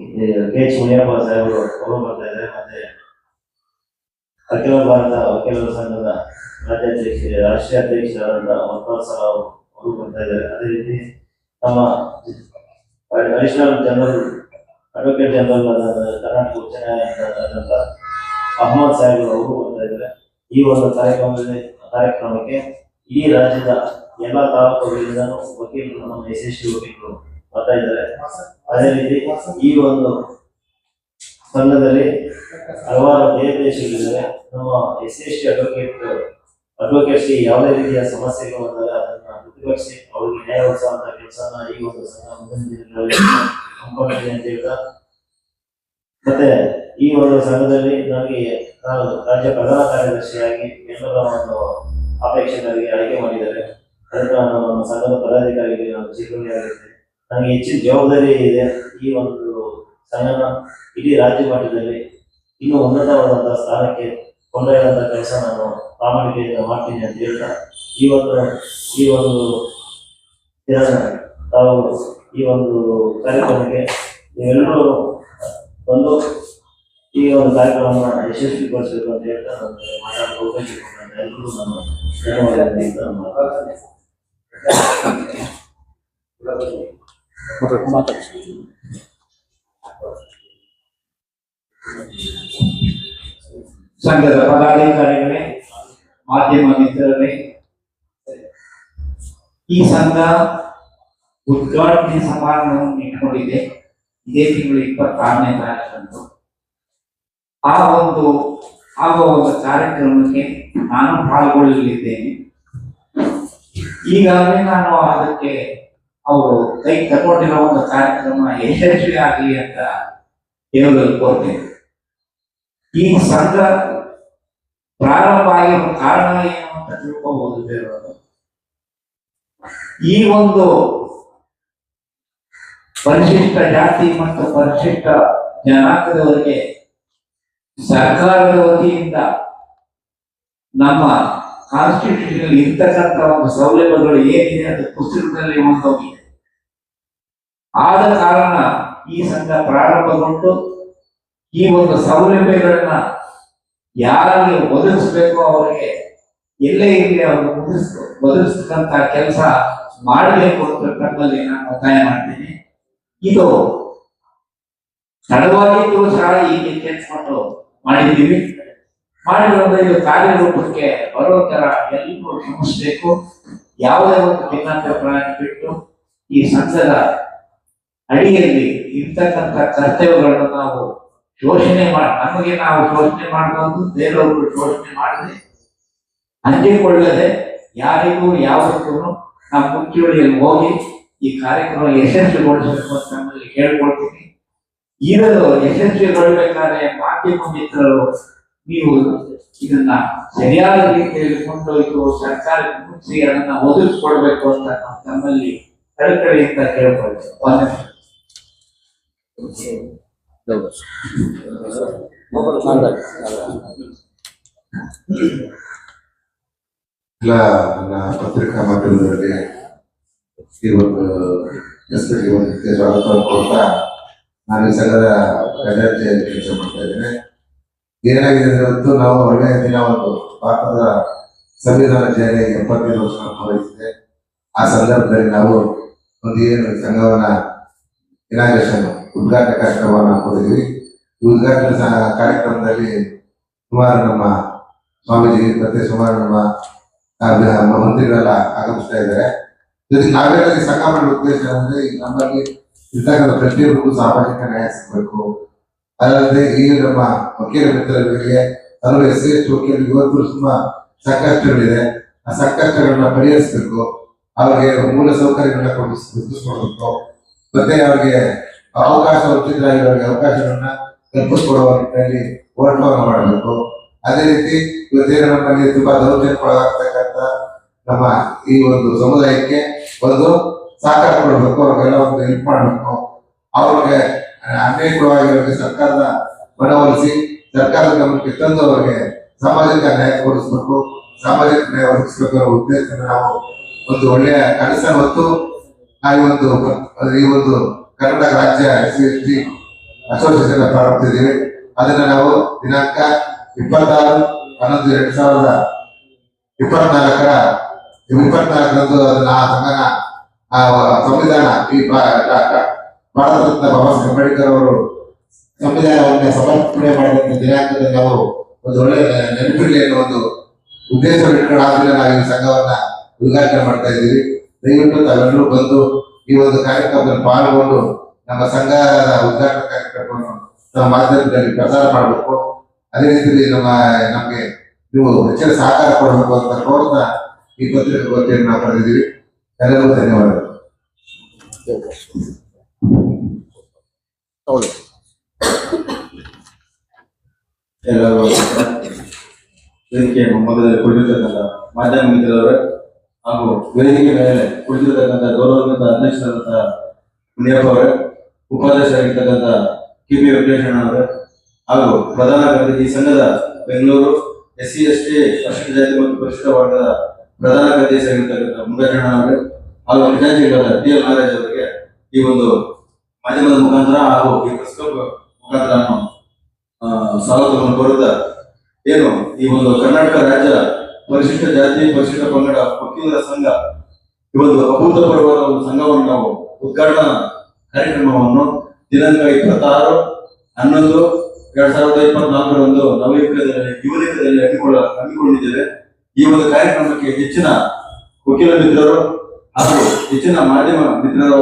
ಕೆ. ಎಚ್ ಮುನಿಯಪ್ಪ ಸಾಹೇಬರು ಅವರು ಬರ್ತಾ ಇದ್ದಾರೆ. ಮತ್ತೆ ಅಖಿಲ ಭಾರತ ವಕೀಲರ ಸಂಘದ ರಾಜ್ಯಾಧ್ಯಕ್ಷ ರಾಷ್ಟ್ರೀಯ ಅಧ್ಯಕ್ಷರಾದಂತಹ ಮತ್ತೊಂದು ಸಲ ಅವರು ಅವರು ಬರ್ತಾ ಇದ್ದಾರೆ. ಅದೇ ರೀತಿ ನಮ್ಮ additional general advocate general Karnataka ಉಚ್ಚ ನ್ಯಾಯಾಲಯದ ಅಹಮದ್ ಸಾಹೇಬ್ ಅವರು ಬರ್ತಾ ಇದ್ದಾರೆ. ಈ ಒಂದು ಕಾರ್ಯಕ್ರಮದಲ್ಲಿ, ಕಾರ್ಯಕ್ರಮಕ್ಕೆ ಈ ರಾಜ್ಯದ ಎಲ್ಲಾ ತಾಲೂಕುಗಳಿಂದಲೂ ವಕೀಲರು ನಮ್ಮ ಯಶಸ್ವಿ ವಕೀಲರು ಬರ್ತಾ ಇದ್ದಾರೆ. ಅದೇ ರೀತಿ ಈ ಒಂದು ಸಂಘದಲ್ಲಿ ಹಲವಾರು ಬೇರೆ ದೇಶಗಳಿದ್ದಾರೆ ನಮ್ಮ ಎಸ್ ಎಸ್ ಟಿ ಅಡ್ವೊಕೇಟ್ ಅಡ್ವೊಕೇಟ್ಸ್ಗೆ ಯಾವುದೇ ರೀತಿಯ ಸಮಸ್ಯೆಗಳು ಬಂದಾಗ ಅದನ್ನ ಪ್ರತಿಭಟಿಸಿ ಅವ್ರಿಗೆ ನ್ಯಾಯ ಒದಗಿಸುವಂತ ಕೆಲಸನ ಈ ಒಂದು ಸಂಘ ಮುಂದಿನ ದಿನಗಳಲ್ಲಿ ಹಮ್ಮಿಕೊಂಡಿದೆ ಅಂತ ಹೇಳ್ತಾ. ಮತ್ತೆ ಈ ಒಂದು ಸಂಘದಲ್ಲಿ ನನಗೆ ನಾನು ರಾಜ್ಯ ಪ್ರಧಾನ ಕಾರ್ಯದರ್ಶಿಯಾಗಿ ಎಲ್ಲರ ಒಂದು ಅಪೇಕ್ಷೆಗಳಿಗೆ ಆಯ್ಕೆ ಮಾಡಿದ್ದಾರೆ. ಅದಕ್ಕೆ ನಾನು ನಮ್ಮ ಸಂಘದ ಪದಾಧಿಕಾರಿಗೆ ನಾನು ಚಿಕ್ಕವಳಿ ಆಗಿದ್ದೇನೆ ನನಗೆ ಹೆಚ್ಚಿನ ಜವಾಬ್ದಾರಿ ಇದೆ ಈ ಒಂದು ಸಂಘನ ಇಡೀ ರಾಜ್ಯ ಮಟ್ಟದಲ್ಲಿ ಇನ್ನೂ ಉನ್ನತವಾದಂತಹ ಸ್ಥಾನಕ್ಕೆ ಕೊಂಡೊಯ್ಯದ ಕೆಲಸ ನಾನು ಪ್ರಾಮಾಣಿಕೆಯಿಂದ ಮಾಡ್ತೀನಿ ಅಂತ ಹೇಳ್ತಾ ಇವತ್ತು ಈ ಒಂದು ದಿನ ತಾವು ಈ ಒಂದು ಕಾರ್ಯಕ್ರಮಕ್ಕೆ ಎಲ್ಲರೂ ಬಂದು ಈ ಒಂದು ಕಾರ್ಯಕ್ರಮವನ್ನು ಯಶಸ್ವಿಗೊಳಿಸಬೇಕು ಅಂತ ಹೇಳ್ತಾ ಮಾತಾಡಲು ಅವಕಾಶ ನಾನು ಎಲ್ಲರಿಗೂ ನಾನು ಮಾತಾಡ್ತೀನಿ. ನಾನು ಸಂಘದ ಪದಾಧಿಕಾರಿಗಳೇ, ಮಾಧ್ಯಮ ಮಿತ್ರರೇ, ಈ ಸಂಘ ಉದ್ಘಾಟನೆ ಸಮಾರಂಭವನ್ನು ಇಟ್ಕೊಂಡಿದೆ ಇದೇ ತಿಂಗಳು ಇಪ್ಪತ್ತಾರನೇ ತಾರೀಕಂದು ಆ ಒಂದು ಆಗುವ ಒಂದು ಕಾರ್ಯಕ್ರಮಕ್ಕೆ ನಾನು ಪಾಲ್ಗೊಳ್ಳಲಿದ್ದೇನೆ. ಈಗಾಗಲೇ ನಾನು ಅದಕ್ಕೆ ಅವರು ಕೈ ತಗೊಂಡಿರೋ ಒಂದು ಕಾರ್ಯಕ್ರಮ ಯಶಸ್ವಿ ಆಗಲಿ ಅಂತ ಹೇಳಲು ಕೋರ್ತೇನೆ ಈ ಸಂಘ ಪ್ರಾರಂಭ ಆಗಿರೋ ಕಾರಣ ಏನು ಅಂತ ತಿಳ್ಕೋಬಹುದು ಬೇರೆಯವರು ಈ ಒಂದು ಪರಿಶಿಷ್ಟ ಜಾತಿ ಮತ್ತು ಪರಿಶಿಷ್ಟ ಜನಾಂಗದವರಿಗೆ ಸರ್ಕಾರದ ವತಿಯಿಂದ ನಮ್ಮ ಕಾನ್ಸ್ಟಿಟ್ಯೂಷನ್ ಇರ್ತಕ್ಕಂಥ ಒಂದು ಸೌಲಭ್ಯಗಳು ಏನಿದೆ ಅದು ಪುಸ್ತಕದಲ್ಲಿ ಒಂದು ಆದ ಕಾರಣ ಈ ಸಂಘ ಪ್ರಾರಂಭಗೊಂಡು ಈ ಒಂದು ಸೌಲಭ್ಯಗಳನ್ನ ಯಾರಿಗೆ ಒದಗಿಸ್ಬೇಕೋ ಅವರಿಗೆ ಎಲ್ಲೇ ಇರಲಿ ಅವರು ಒದಗಿಸ್ ಒದಗಿಸ್ತಕ್ಕಂತ ಕೆಲಸ ಮಾಡಬೇಕು ಅಂತ ತಮ್ಮಲ್ಲಿ ನಾನು ಒತ್ತಾಯ ಮಾಡ್ತೀನಿ. ಇದು ತಡವಾಗಿದ್ದು ಸಹ ಹೀಗೆ ಕೇಳ್ಕೊಂಡು ಮಾಡಿದ್ದೀವಿ. ಮಾಡಿರೋದು ಇದು ಕಾರ್ಯರೂಪಕ್ಕೆ ಬರೋ ತರ ಎಲ್ಲರೂ ಗಮನಿಸಬೇಕು ಯಾವುದೇ ಒಂದು ಭಿನ್ನಾಭಿಪ್ರಾಯ ಬಿಟ್ಟು ಈ ಸಂಸದ ಅಡಿಯಲ್ಲಿ ಇರ್ತಕ್ಕಂಥ ಕರ್ತವ್ಯಗಳನ್ನು ನಾವು ಶೋಷಣೆ ಮಾಡಿ, ನಮಗೆ ನಾವು ಶೋಷಣೆ ಮಾಡಬಾರ್ದು, ಬೇರೆಯವರು ಶೋಷಣೆ ಮಾಡದೆ ಹಂಚಿಕೊಳ್ಳದೆ ಯಾರಿಗೂ ಯಾವತ್ತೂ ನಾವು ಮುಖ್ಯವಾಳಿಯಲ್ಲಿ ಹೋಗಿ ಈ ಕಾರ್ಯಕ್ರಮ ಯಶಸ್ವಿಗೊಳಿಸಬೇಕು ಅಂತ ನಮ್ಮಲ್ಲಿ ಕೇಳ್ಕೊಳ್ತೀನಿ. ಇರಲು ಯಶಸ್ವಿಗೊಳ್ಬೇಕಾದ್ರೆ ಮಾಧ್ಯಮ ಮಿತ್ರರು ನೀವು ಇದನ್ನ ಸರಿಯಾದ ರೀತಿಯಲ್ಲಿ ಕೊಂಡೊಯ್ದು ಸರ್ಕಾರಕ್ಕೆ ಮುಗಿಸಿ ಅದನ್ನ ಒದಗಿಸ್ಕೊಡ್ಬೇಕು ಅಂತ ನಾವು ತಮ್ಮಲ್ಲಿ ಕಳಕಳಿಯಿಂದ ಕೇಳ್ಕೊಳ್ತೇವೆ. ಎಲ್ಲ ನನ್ನ ಪತ್ರಿಕಾ ಮಾಧ್ಯಮದಲ್ಲಿ ಒಂದು ಹೆಸರಿಗೆ ಒಂದು ಸ್ವಾಗತ ಕೊಡ್ತಾ ನಾನು ಈ ಸಂಘದ ಖಜಾಂಚಿಯಲ್ಲಿ ಕೆಲಸ ಮಾಡ್ತಾ ಇದ್ದೇನೆ. ಏನಾಗಿದೆ ಅಂದ್ರೆ ಇವತ್ತು ನಾವು ಒಳ್ಳೆಯ ದಿನ ಒಂದು ಭಾರತದ ಸಂವಿಧಾನ ಜಾರಿ ಎಪ್ಪತ್ತೈದು ವರ್ಷ ಪೂರೈಸಿದೆ ಆ ಸಂದರ್ಭದಲ್ಲಿ ನಾವು ಒಂದು ಏನು ಸಂಘವನ್ನ ಇನಾಗ್ರೇಷನ್ ಉದ್ಘಾಟನೆ ಕಾರ್ಯಕ್ರಮವನ್ನು ಹಾಕೊಂಡಿದ್ವಿ ಉದ್ಘಾಟನಾ ಕಾರ್ಯಕ್ರಮದಲ್ಲಿ ಸುಮಾರು ನಮ್ಮ ಸ್ವಾಮೀಜಿ, ಮತ್ತೆ ಸುಮಾರು ನಮ್ಮ ಮಂತ್ರಿಗಳೆಲ್ಲ ಆಗಮಿಸ್ತಾ ಇದ್ದಾರೆ. ಜೊತೆಗೆ ಈ ಸಂಘ ಉದ್ದೇಶ ಅಂದ್ರೆ ನಮ್ಮಲ್ಲಿ ಇರ್ತಕ್ಕಂಥ ಪ್ರತಿಯೊಬ್ಬರಿಗೂ ಸಾಮಾಜಿಕ ನ್ಯಾಯ ಸಿಗಬೇಕು. ಅದಲ್ಲದೆ ಈ ನಮ್ಮ ವಕೀಲ ಮಿತ್ರರಿಗೆ ಹಲವು ಎಸ್ ಸಿ ಎಸ್ ವಕೀಲರಿಗೆ ಇವತ್ತು ತುಂಬಾ ಸಂಕಷ್ಟಗಳಿದೆ. ಆ ಸಂಕಷ್ಟಗಳನ್ನ ಪರಿಹರಿಸಬೇಕು. ಅವರಿಗೆ ಮೂಲ ಸೌಕರ್ಯಗಳನ್ನ ಕೊಡಿಸ್ ಮತ್ತೆ ಅವರಿಗೆ ಅವಕಾಶ ವಂಚಿತರಾಗಿರೋರಿಗೆ ಅವಕಾಶಗಳನ್ನ ಕಲ್ಪಿಸ್ಕೊಡುವ ನಿಟ್ಟಿನಲ್ಲಿ ಹೋರಾಟವನ್ನು ಮಾಡಬೇಕು. ಅದೇ ರೀತಿ ಇವತ್ತೇನು ನಮ್ಮಲ್ಲಿ ತುಂಬಾ ದೌರ್ಜನ್ಯಕ್ಕೊಳಗಾಗ್ತಕ್ಕಂಥ ನಮ್ಮ ಈ ಒಂದು ಸಮುದಾಯಕ್ಕೆ ಒಂದು ಸಹಕಾರ ಕೊಡಬೇಕು, ಅವ್ರಿಗೆಲ್ಲ ಒಂದು ಹೆಲ್ಪ್ ಮಾಡಬೇಕು. ಅವ್ರಿಗೆ ಅನ್ಯಾಯಕ್ಕೊಳಗಾಗಿರೋರಿಗೆ ಸರ್ಕಾರದ ಮನವೊಲಿಸಿ ಸರ್ಕಾರದ ಗಮನಕ್ಕೆ ತಂದು ಅವರಿಗೆ ಸಾಮಾಜಿಕ ನ್ಯಾಯ ಕೊಡಿಸ್ಬೇಕು. ಸಾಮಾಜಿಕ ನ್ಯಾಯ ಒದಗಿಸ್ಬೇಕು ಅನ್ನೋ ನಾವು ಒಂದು ಒಳ್ಳೆಯ ಕನಸ ಮತ್ತು ಆ ಒಂದು, ಈ ಒಂದು ಕರ್ನಾಟಕ ರಾಜ್ಯ ಎಸ್ ಟಿ ಅಸೋಸಿಯೇಷನ್ ಪ್ರಾರಂಭಿಸಿದ್ದೀವಿ ಅದನ್ನ ನಾವು ದಿನಾಂಕ ಇಪ್ಪತ್ತಾರು, ಹನ್ನೊಂದು, ಎರಡು ಸಾವಿರದ ಇಪ್ಪತ್ನಾಲ್ಕರ, ಇಪ್ಪತ್ನಾಲ್ಕರಂದು ಅದನ್ನ ಆ ಸಂಘನ ಸಂವಿಧಾನ ಈ ಭಾರತ ರತ್ನ ಬಾಬಾ ಸಾಹೇಬ್ ಅಂಬೇಡ್ಕರ್ ಅವರು ಸಂವಿಧಾನವನ್ನು ಸಮರ್ಪಣೆ ಮಾಡಿದಂತ ದಿನಾಂಕದಲ್ಲಿ ನಾವು ಒಂದು ಒಳ್ಳೆ ನೆನಪಿರಲಿ ಅನ್ನೋ ಒಂದು ಉದ್ದೇಶ ಇಟ್ಕೊಂಡು ಆದ್ಮೇಲೆ ನಾವು ಈ ಸಂಘವನ್ನ ಉದ್ಘಾಟನೆ ಮಾಡ್ತಾ ಇದ್ದೀವಿ. ದಯವಿಟ್ಟು ತಾವೆಲ್ಲರೂ ಬಂದು ಈ ಒಂದು ಕಾರ್ಯಕ್ರಮದಲ್ಲಿ ಪಾಲ್ಗೊಂಡು ನಮ್ಮ ಸಂಘದ ಉದ್ಘಾಟನಾ ಕಾರ್ಯಕ್ರಮವನ್ನು ನಮ್ಮ ಮಾಧ್ಯಮದಲ್ಲಿ ಪ್ರಸಾರ ಮಾಡಬೇಕು. ಅದೇ ರೀತಿಯಲ್ಲಿ ನಮ್ಮ, ನಮಗೆ ನೀವು ಹೆಚ್ಚಿನ ಸಹಕಾರ ಕೊಡಬೇಕು ಅಂತ ಕೋರ್ತಾ ಈ ಪತ್ರಿಕೆ ವತಿಯನ್ನು ನಾವು ಪಡೆದಿದ್ದೀವಿ ಎಲ್ಲರಿಗೂ ಧನ್ಯವಾದಗಳು. ಎಲ್ಲರೂ ವೇದಿಕೆ ಮೊದಲೇ ಮಾಧ್ಯಮ ಮಿತ್ರರವರೇ ಹಾಗೂ ವೇದಿಕೆ ಮೇಲೆ ಕುಳಿತಿರತಕ್ಕಂಥ ಗೌರವಾನ್ವಿತ ಅಧ್ಯಕ್ಷರಾದಂಥ ಮುನಿಯಪ್ಪ ಅವರೇ, ಉಪಾಧ್ಯಕ್ಷರಾಗಿರ್ತಕ್ಕಂಥ ಕೆ ಪಿ ವೆಂಕಟೇಶಣ್ಣ ಅವರೇ, ಹಾಗೂ ಪ್ರಧಾನ ಕಾರ್ಯದರ್ಶಿ ಸಂಘದ Bengaluru S C S T ಪರಿಶಿಷ್ಟ ಜಾತಿ ಮತ್ತು ಪರಿಶಿಷ್ಟ ವರ್ಗದ ಪ್ರಧಾನ ಕಾರ್ಯದರ್ಶಿಯಾಗಿರ್ತಕ್ಕಂಥ ಮುರುಘಾಚರಣ ಅವರೇ, ಹಾಗೂ ಖಜಾಂಚಿಗಳಾದ ಟಿ ಎಲ್ ನಾಗರಾಜ್ ಅವರಿಗೆ ಈ ಒಂದು ಮಾಧ್ಯಮದ ಮುಖಾಂತರ ಹಾಗೂ ಈ ಪುಸ್ತಕ ಮುಖಾಂತರ ಸ್ವಾಗತವನ್ನು ಕೋರುತ್ತಾ ಏನು ಈ ಒಂದು ಕರ್ನಾಟಕ ರಾಜ್ಯ ಪರಿಶಿಷ್ಟ ಜಾತಿ, ಪರಿಶಿಷ್ಟ ಪಂಗಡ, ವಕೀಲರ ಸಂಘ, ಈ ಒಂದು ಅಭೂತಪೂರ್ವ ಒಂದು ಸಂಘವನ್ನು ನಾವು ಉದ್ಘಾಟನಾ ಕಾರ್ಯಕ್ರಮವನ್ನು ದಿನಾಂಕ ಇಪ್ಪತ್ತಾರು, ಹನ್ನೊಂದು, ಎರಡ್ ಸಾವಿರದ ಇಪ್ಪತ್ನಾಲ್ಕರಂದು ನವಯುಗದಲ್ಲಿ ಯುವನಿಕದಲ್ಲಿ ಹಮ್ಮಿಕೊಳ್ಳ, ಹಮ್ಮಿಕೊಂಡಿದ್ದೇವೆ. ಈ ಒಂದು ಕಾರ್ಯಕ್ರಮಕ್ಕೆ ಹೆಚ್ಚಿನ ವಕೀಲ ಮಿತ್ರರು ಹಾಗೂ ಹೆಚ್ಚಿನ ಮಾಧ್ಯಮ ಮಿತ್ರರು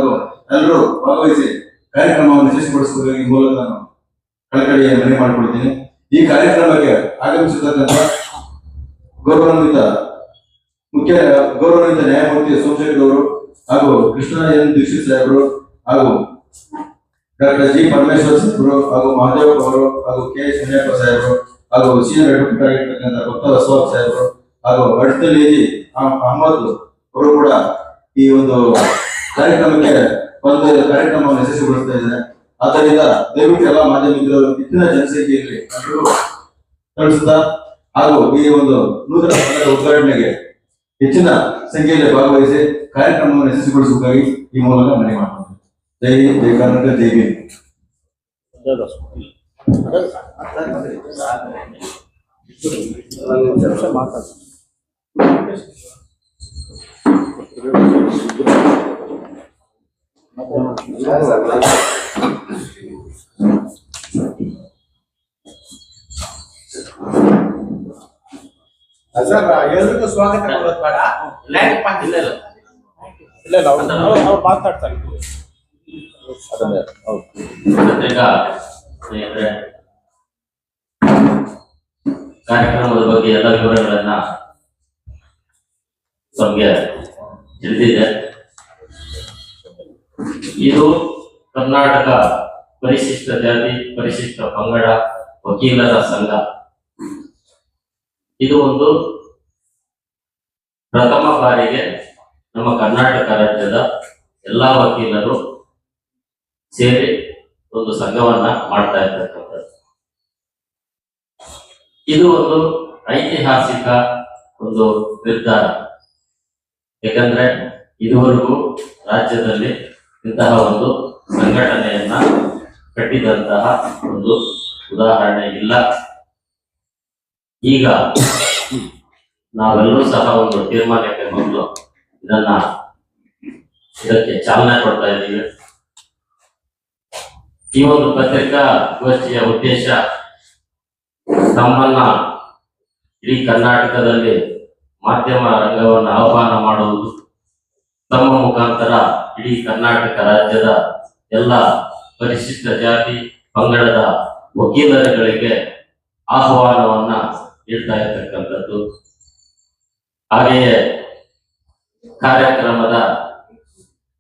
ಎಲ್ಲರೂ ಭಾಗವಹಿಸಿ ಕಾರ್ಯಕ್ರಮವನ್ನು ಯಶಸ್ವಿಗೊಳಿಸುವುದರ ಈ ಮೂಲಕ ನಾನು ಕಳಕಳಿಯ ಮನವಿ ಮಾಡಿಕೊಳ್ತೀನಿ. ಈ ಕಾರ್ಯಕ್ರಮಕ್ಕೆ ಆಗಮಿಸಿರ್ತಕ್ಕಂಥ ಗೌರವಾನ್ವಿತ ಮುಖ್ಯ ಗೌರವಾನ್ವಿತ ನ್ಯಾಯಮೂರ್ತಿ ಸೋಮಶೇಖರ್ ಅವರು ಹಾಗೂ ಕೃಷ್ಣ ಎನ್ ದೀಕ್ಷಿತ್ ಸಾಹೇಬರು ಹಾಗೂ ಡಾಕ್ಟರ್ ಜಿ ಪರಮೇಶ್ವರ್ ಸಾಹೇಬರು ಹಾಗೂ ಮಹಾದೇವ್ ಅವರು ಹಾಗೂ ಕೆ ಎಸ್ ಮುನಿಯಪ್ಪ ಸಾಹೇಬರು ಹಾಗೂ ಸೀನಿಯರ್ ಅಡ್ವೊಕೇಟ್ ಆಗಿರ್ತಕ್ಕಂಥ ಭಕ್ತ ಬಸವಪ್ಪ ಸಾಹೇಬರು ಹಾಗೂ ಅಡ್ತಲೇಜಿ ಅಹಮದ್ ಅವರು ಕೂಡ ಈ ಒಂದು ಕಾರ್ಯಕ್ರಮಕ್ಕೆ ಒಂದು ಕಾರ್ಯಕ್ರಮವನ್ನು ಯಶಸ್ವಿಗೊಳಿಸ್ತಾ ಇದ್ದಾರೆ. ಆದ್ದರಿಂದ ದಯವಿಟ್ಟು ಎಲ್ಲ ಮಾಧ್ಯಮ ಹೆಚ್ಚಿನ ಜನಸಂಖ್ಯೆಯಲ್ಲಿ ಕಳಿಸುತ್ತಾ ಹಾಗೂ ಈ ಒಂದು ನೂತನ ಉದ್ಘಾಟನೆಗೆ ಹೆಚ್ಚಿನ ಸಂಖ್ಯೆಯಲ್ಲಿ ಭಾಗವಹಿಸಿ ಕಾರ್ಯಕ್ರಮವನ್ನು ಯಶಸ್ವಿಗೊಳಿಸುವುದಾಗಿ ಈ ಮೂಲಕ ಮನವಿ ಮಾಡ್ತಾರೆ ಜೈ ಜೈ ಕರ್ನಾಟಕ, ಜೈ ಭೀಮ್. ಸರ್ ಎಲ್ರಿಗೂ ಸ್ವಾಗತ ಕೊಡೋದು ಬೇಡ. ಇಲ್ಲ ಇಲ್ಲ. ಇಲ್ಲ ಇಲ್ಲ. ಅವ್ರು ಅವ್ರು ಮಾತಾಡ್ತಾರೆ. ಸ್ನೇಹಿತರೆ ಕಾರ್ಯಕ್ರಮದ ಬಗ್ಗೆ ಎಲ್ಲ ವಿವರಗಳನ್ನ ತಮಗೆ ತಿಳಿದಿದೆ. ಇದು ಕರ್ನಾಟಕ ಪರಿಶಿಷ್ಟ ಜಾತಿ ಪರಿಶಿಷ್ಟ ಪಂಗಡ ವಕೀಲರ ಸಂಘ. ಇದು ಒಂದು ಪ್ರಥಮ ಬಾರಿಗೆ ನಮ್ಮ ಕರ್ನಾಟಕ ರಾಜ್ಯದ ಎಲ್ಲಾ ವಕೀಲರು ಸೇರಿ ಒಂದು ಸಂಘವನ್ನ ಮಾಡ್ತಾ ಇರ್ತಕ್ಕಂಥದ್ದು. ಇದು ಒಂದು ಐತಿಹಾಸಿಕ ಒಂದು ನಿರ್ಧಾರ. ಯಾಕಂದ್ರೆ ಇದುವರೆಗೂ ರಾಜ್ಯದಲ್ಲಿ ಇಂತಹ ಒಂದು ಸಂಘಟನೆಯನ್ನ ಕಟ್ಟಿದಂತಹ ಒಂದು ಉದಾಹರಣೆ ಇಲ್ಲ. ಈಗ ನಾವೆಲ್ಲರೂ ಸಹ ಒಂದು ತೀರ್ಮಾನಕ್ಕೆ ಮೊದಲು ಇದನ್ನ ಇದಕ್ಕೆ ಚಾಲನೆ ಕೊಡ್ತಾ ಇದ್ದೀವಿ. ಈ ಒಂದು ಪತ್ರಿಕಾ ಗೋಷ್ಠಿಯ ಉದ್ದೇಶ ತಮ್ಮನ್ನ ಇಡೀ ಕರ್ನಾಟಕದಲ್ಲಿ ಮಾಧ್ಯಮ ರಂಗವನ್ನು ಆಹ್ವಾನ ಮಾಡುವುದು. ತಮ್ಮ ಮುಖಾಂತರ ಇಡೀ ಕರ್ನಾಟಕ ರಾಜ್ಯದ ಎಲ್ಲ ಪರಿಶಿಷ್ಟ ಜಾತಿ, ಪಂಗಡದ ವಕೀಲರುಗಳಿಗೆ ಆಹ್ವಾನವನ್ನ ನೀಡ್ತಾ ಇರ್ತಕ್ಕಂಥದ್ದು. ಹಾಗೆಯೇ ಕಾರ್ಯಕ್ರಮದ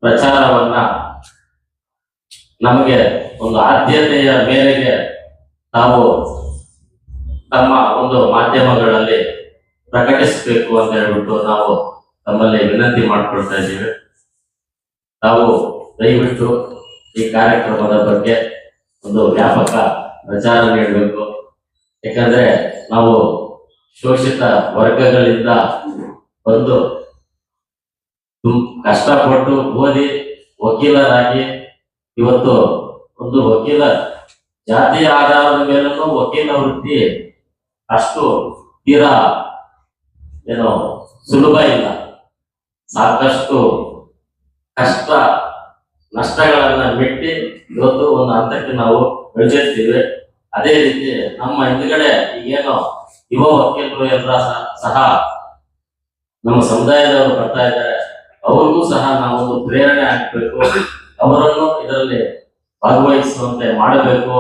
ಪ್ರಚಾರವನ್ನ ನಮಗೆ ಒಂದು ಆದ್ಯತೆಯ ಮೇರೆಗೆ ತಾವು ತಮ್ಮ ಒಂದು ಮಾಧ್ಯಮಗಳಲ್ಲಿ ಪ್ರಕಟಿಸಬೇಕು ಅಂತ ಹೇಳ್ಬಿಟ್ಟು ನಾವು ತಮ್ಮಲ್ಲಿ ವಿನಂತಿ ಮಾಡ್ಕೊಳ್ತಾ ಇದ್ದೀವಿ. ತಾವು ದಯವಿಟ್ಟು ಈ ಕಾರ್ಯಕ್ರಮದ ಬಗ್ಗೆ ಒಂದು ವ್ಯಾಪಕ ಪ್ರಚಾರ ನೀಡಬೇಕು. ಯಾಕಂದ್ರೆ ನಾವು ಶೋಷಿತ ವರ್ಗಗಳಿಂದ ಬಂದು ಕಷ್ಟಪಟ್ಟು ಓದಿ ವಕೀಲರಾಗಿ ಇವತ್ತು ಒಂದು ವಕೀಲ ಜಾತಿ ಆಧಾರದ ಮೇಲೂ ವಕೀಲ ವೃತ್ತಿ ಅಷ್ಟು ತೀರಾ ಏನು ಸುಲಭ ಇಲ್ಲ. ಸಾಕಷ್ಟು ಕಷ್ಟ ನಷ್ಟಗಳನ್ನ ಬಿಟ್ಟು ಇವತ್ತು ಒಂದು ಹಂತಕ್ಕೆ ನಾವು ಬೆಳೆದಿರ್ತೀವಿ ಅದೇ ರೀತಿ ನಮ್ಮ ಹಿಂದ್ಗಡೆ ಏನು ಯುವ ವಕೀಲರು ಎಲ್ಲ ಸಹ- ನಮ್ಮ ಸಮುದಾಯದವರು ಬರ್ತಾ ಇದ್ದಾರೆ. ಅವ್ರಿಗೂ ಸಹ ನಾವು ಪ್ರೇರಣೆ ಆಗ್ಬೇಕು. ಅವರನ್ನು ಇದರಲ್ಲಿ ಭಾಗವಹಿಸುವಂತೆ ಮಾಡಬೇಕು.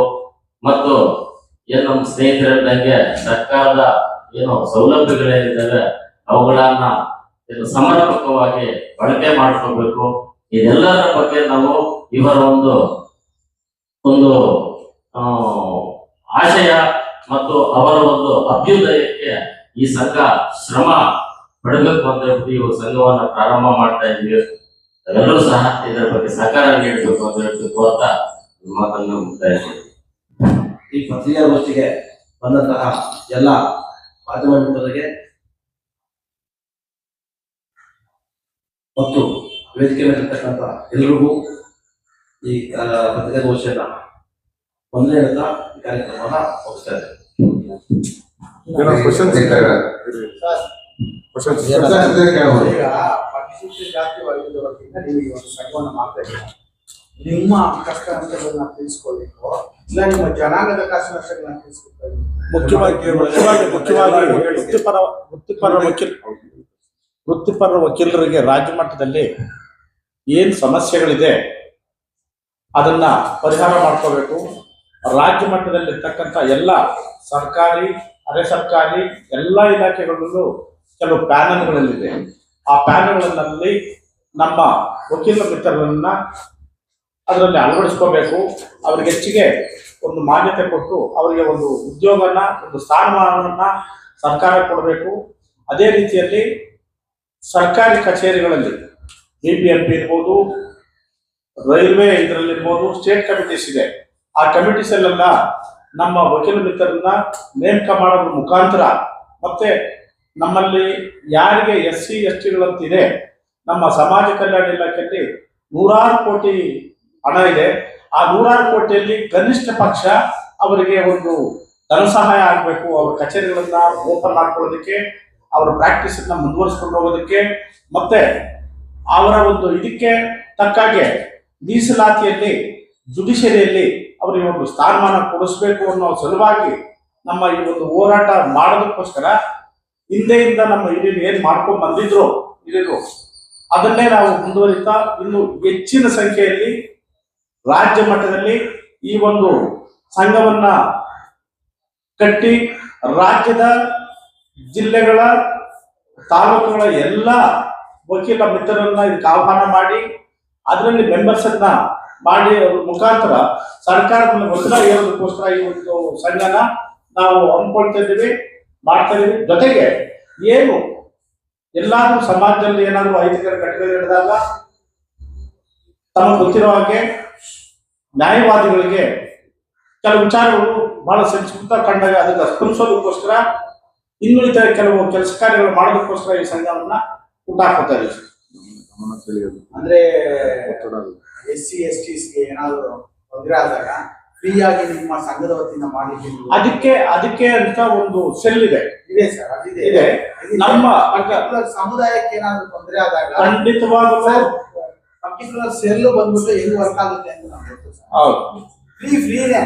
ಮತ್ತು ಏನು ನಮ್ಮ ಸ್ನೇಹಿತರಿದ್ದಂಗೆ ಸರ್ಕಾರದ ಏನು ಸೌಲಭ್ಯಗಳೇನಿದ್ದಾವೆ ಅವುಗಳನ್ನ ಇದು ಸಮರ್ಪಕವಾಗಿ ಬಳಕೆ ಮಾಡ್ಕೋಬೇಕು ಇದೆಲ್ಲರ ಬಗ್ಗೆ ನಾವು ಇವರ ಒಂದು ಒಂದು ಆಶಯ ಮತ್ತು ಅವರ ಒಂದು ಅಭ್ಯುದಯಕ್ಕೆ ಈ ಸಂಘ ಶ್ರಮ ಪಡಬೇಕು ಅಂತ ಹೇಳ್ಬಿಟ್ಟು ಸಂಘವನ್ನ ಪ್ರಾರಂಭ ಮಾಡ್ತಾ ಇದ್ದೀವಿ. ಎಲ್ಲರೂ ಸಹ ಇದರ ಬಗ್ಗೆ ಸಹಕಾರ ನೀಡಬೇಕು ಅಂತ ಹೇಳ್ಬಿಟ್ಟು ಅಂತ ಮಾತನ್ನು ಮುಕ್ತಾಯ ಈ ಪತ್ರಿಕಾಗೋಷ್ಠಿಗೆ ಬಂದಂತಹ ಎಲ್ಲ ಮಾಧ್ಯಮ ಮತ್ತು ವೇದಿಕೆ ಮೇಲಿರ್ತಕ್ಕಂಥ ಎಲ್ರಿಗೂ ಈ ಪತ್ರಿಕಾ ಪತ್ರಿಕಾಗೋಷ್ಠಿಯನ್ನ ಹೇಳ್ತಾ ಈ ಕಾರ್ಯಕ್ರಮವನ್ನ ಏನೋ. ಈಗ ನೀವು ಈ ಒಂದು ಸಂಘವನ್ನು ಮಾಡ್ತಾ ಇದ್ದೀರಾ? ನಿಮ್ಮ ಕಷ್ಟ ನಷ್ಟಗಳನ್ನ ತಿಳಿಸ್ಕೊಳ್ಬೇಕು ಇಲ್ಲ ನಿಮ್ಮ ಜನಾಂಗದ ಕಷ್ಟ ನಷ್ಟಗಳನ್ನ ತಿಳಿಸ್ಕೊಳ್ಬೇಕು ಮುಖ್ಯವಾಗಿ ಮುಖ್ಯವಾಗಿ ಮುಖ್ಯವಾಗಿ ವೃತ್ತಿಪರ ವೃತ್ತಿಪರ ವಕೀಲ ವೃತ್ತಿಪರ ವಕೀಲರಿಗೆ ರಾಜ್ಯ ಮಟ್ಟದಲ್ಲಿ ಏನ್ ಸಮಸ್ಯೆಗಳಿದೆ ಅದನ್ನ ಪರಿಹಾರ ಮಾಡ್ಕೋಬೇಕು? ರಾಜ್ಯ ಮಟ್ಟದಲ್ಲಿ ಇರ್ತಕ್ಕಂಥ ಎಲ್ಲ ಸರ್ಕಾರಿ, ಅರೆ ಸರ್ಕಾರಿ ಎಲ್ಲ ಇಲಾಖೆಗಳಲ್ಲೂ ಕೆಲವು ಪ್ಯಾನಲ್ಗಳಲ್ಲಿದೆ ಆ ಪ್ಯಾನಲ್ಗಳಲ್ಲಿ ನಮ್ಮ ವಕೀಲ ಮಿತ್ರರನ್ನ ಅದರಲ್ಲಿ ಅಳವಡಿಸ್ಕೋಬೇಕು. ಅವ್ರಿಗೆ ಹೆಚ್ಚಿಗೆ ಒಂದು ಮಾನ್ಯತೆ ಕೊಟ್ಟು ಅವರಿಗೆ ಒಂದು ಉದ್ಯೋಗನ, ಒಂದು ಸ್ಥಾನಮಾನವನ್ನ ಸರ್ಕಾರ ಕೊಡಬೇಕು. ಅದೇ ರೀತಿಯಲ್ಲಿ ಸರ್ಕಾರಿ ಕಚೇರಿಗಳಲ್ಲಿ ಬಿ ಪಿ ಎಂ ಪಿ ಇರ್ಬೋದು, ರೈಲ್ವೆ ಇದರಲ್ಲಿರ್ಬೋದು ಸ್ಟೇಟ್ ಕಮಿಟೀಸ್ ಇದೆ. ಆ ಕಮಿಟಿ ಸೆಲ್ ನಮ್ಮ ವಕೀಲ ಮಿತ್ರರನ್ನ ನೇಮಕ ಮಾಡೋದ್ರ ಮುಖಾಂತರ, ಮತ್ತೆ ನಮ್ಮಲ್ಲಿ ಯಾರಿಗೆ ಎಸ್ ಸಿ ಎಸ್ ಟಿಗಳಂತಿದೆ ನಮ್ಮ ಸಮಾಜ ಕಲ್ಯಾಣ ಇಲಾಖೆಯಲ್ಲಿ ನೂರಾರು ಕೋಟಿ ಹಣ ಇದೆ. ಆ ನೂರಾರು ಕೋಟಿಯಲ್ಲಿ ಕನಿಷ್ಠ ಪಕ್ಷ ಅವರಿಗೆ ಒಂದು ಧನ ಸಹಾಯ ಆಗಬೇಕು. ಅವ್ರ ಕಚೇರಿಗಳನ್ನ ಓಪನ್ ಮಾಡ್ಕೊಳ್ಳೋದಕ್ಕೆ, ಅವರ ಪ್ರಾಕ್ಟೀಸ್ ಅನ್ನ ಮುಂದುವರಿಸ್ಕೊಂಡು ಹೋಗೋದಕ್ಕೆ, ಮತ್ತೆ ಅವರ ಒಂದು ಇದಕ್ಕೆ ತಕ್ಕಾಗೆ ಮೀಸಲಾತಿಯಲ್ಲಿ ಜುಡಿಷರಿಯಲ್ಲಿ ಅವರಿಗೆ ಒಂದು ಸ್ಥಾನಮಾನ ಕೊಡಿಸ್ಬೇಕು ಅನ್ನೋ ಸಲುವಾಗಿ ನಮ್ಮ ಈ ಒಂದು ಹೋರಾಟ ಮಾಡೋದಕ್ಕೋಸ್ಕರ ಹಿಂದೆಯಿಂದ ನಮ್ಮ ಹಿರಿಯರು ಏನ್ ಮಾಡ್ಕೊಂಡು ಬಂದಿದ್ರು ಹಿರಿಯರು, ಅದನ್ನೇ ನಾವು ಮುಂದುವರಿತಾ ಇನ್ನು ಹೆಚ್ಚಿನ ಸಂಖ್ಯೆಯಲ್ಲಿ ರಾಜ್ಯ ಮಟ್ಟದಲ್ಲಿ ಈ ಒಂದು ಸಂಘವನ್ನ ಕಟ್ಟಿ ರಾಜ್ಯದ ಜಿಲ್ಲೆಗಳ ತಾಲೂಕುಗಳ ಎಲ್ಲ ವಕೀಲ ಮಿತ್ರರನ್ನ ಇದಕ್ಕೆ ಆಹ್ವಾನ ಮಾಡಿ, ಅದರಲ್ಲಿ ಮೆಂಬರ್ಸ್ ಅನ್ನ ಮಾಡಿ ಮುಖಾಂತರ ಸರ್ಕಾರದ ಒತ್ತಡ ಹೇರೋದಕ್ಕೋಸ್ಕರ ಈ ಒಂದು ಸಂಘನ ನಾವು ಅನ್ಕೊಳ್ತಾ ಇದ್ದೀವಿ ಮಾಡ್ತಾ ಇದೀವಿ ಜೊತೆಗೆ ಏನು ಎಲ್ಲಾದ್ರೂ ಸಮಾಜದಲ್ಲಿ ಏನಾದ್ರು ಅಹಿತಕರ ಘಟನೆ ನಡೆದಾಗ ತಮಗೆ ಗೊತ್ತಿರೋ ಹಾಗೆ ನ್ಯಾಯವಾದಿಗಳಿಗೆ ಕೆಲವು ವಿಚಾರಗಳು ಬಹಳ ಸಂಸ್ಕೃತ ಕಂಡಾಗ ಅದಕ್ಕೆ ಸ್ಪಂದಿಸೋದಕ್ಕೋಸ್ಕರ ಇನ್ನುಳಿದ ಕೆಲವು ಕೆಲಸ ಕಾರ್ಯಗಳು ಮಾಡೋದಕ್ಕೋಸ್ಕರ ಈ ಸಂಘವನ್ನ ಸೆಳೆಯೋದು. ಅಂದ್ರೆ. ಎಸ್ ಸಿ ಎಸ್ ಟಿಸ್ಗೆ ಏನಾದರೂ ತೊಂದರೆ ಆದಾಗ ಫ್ರೀ ಆಗಿ ನಿಮ್ಮ ಸಂಘದ ವತಿಯಿಂದ ಮಾಡಿ ಅದಕ್ಕೆ ಅದಕ್ಕೆ ಅಂತ ಒಂದು ಸೆಲ್ ಇದೆ. ಇದೆ ಸರ್ ಅದಿದೆ ಇದೆ. ನಮ್ಮ ಪರ್ಟಿಕ್ಯುಲರ್ ಸಮುದಾಯಕ್ಕೆ ಏನಾದರೂ ತೊಂದರೆ ಆದಾಗ ಖಂಡಿತವಾಗಲೂ. ಪರ್ಟಿಕ್ಯುಲರ್ ಸೆಲ್ ಬಂದ್ಬಿಟ್ಟು ಎಲ್ಲಿ ವರ್ಕ್ ಆಗುತ್ತೆ ಅಂತ ನಮ್ಗೆ ಗೊತ್ತು ಸರ್. ಹೌದು. ಫ್ರೀ ಫ್ರೀನೇ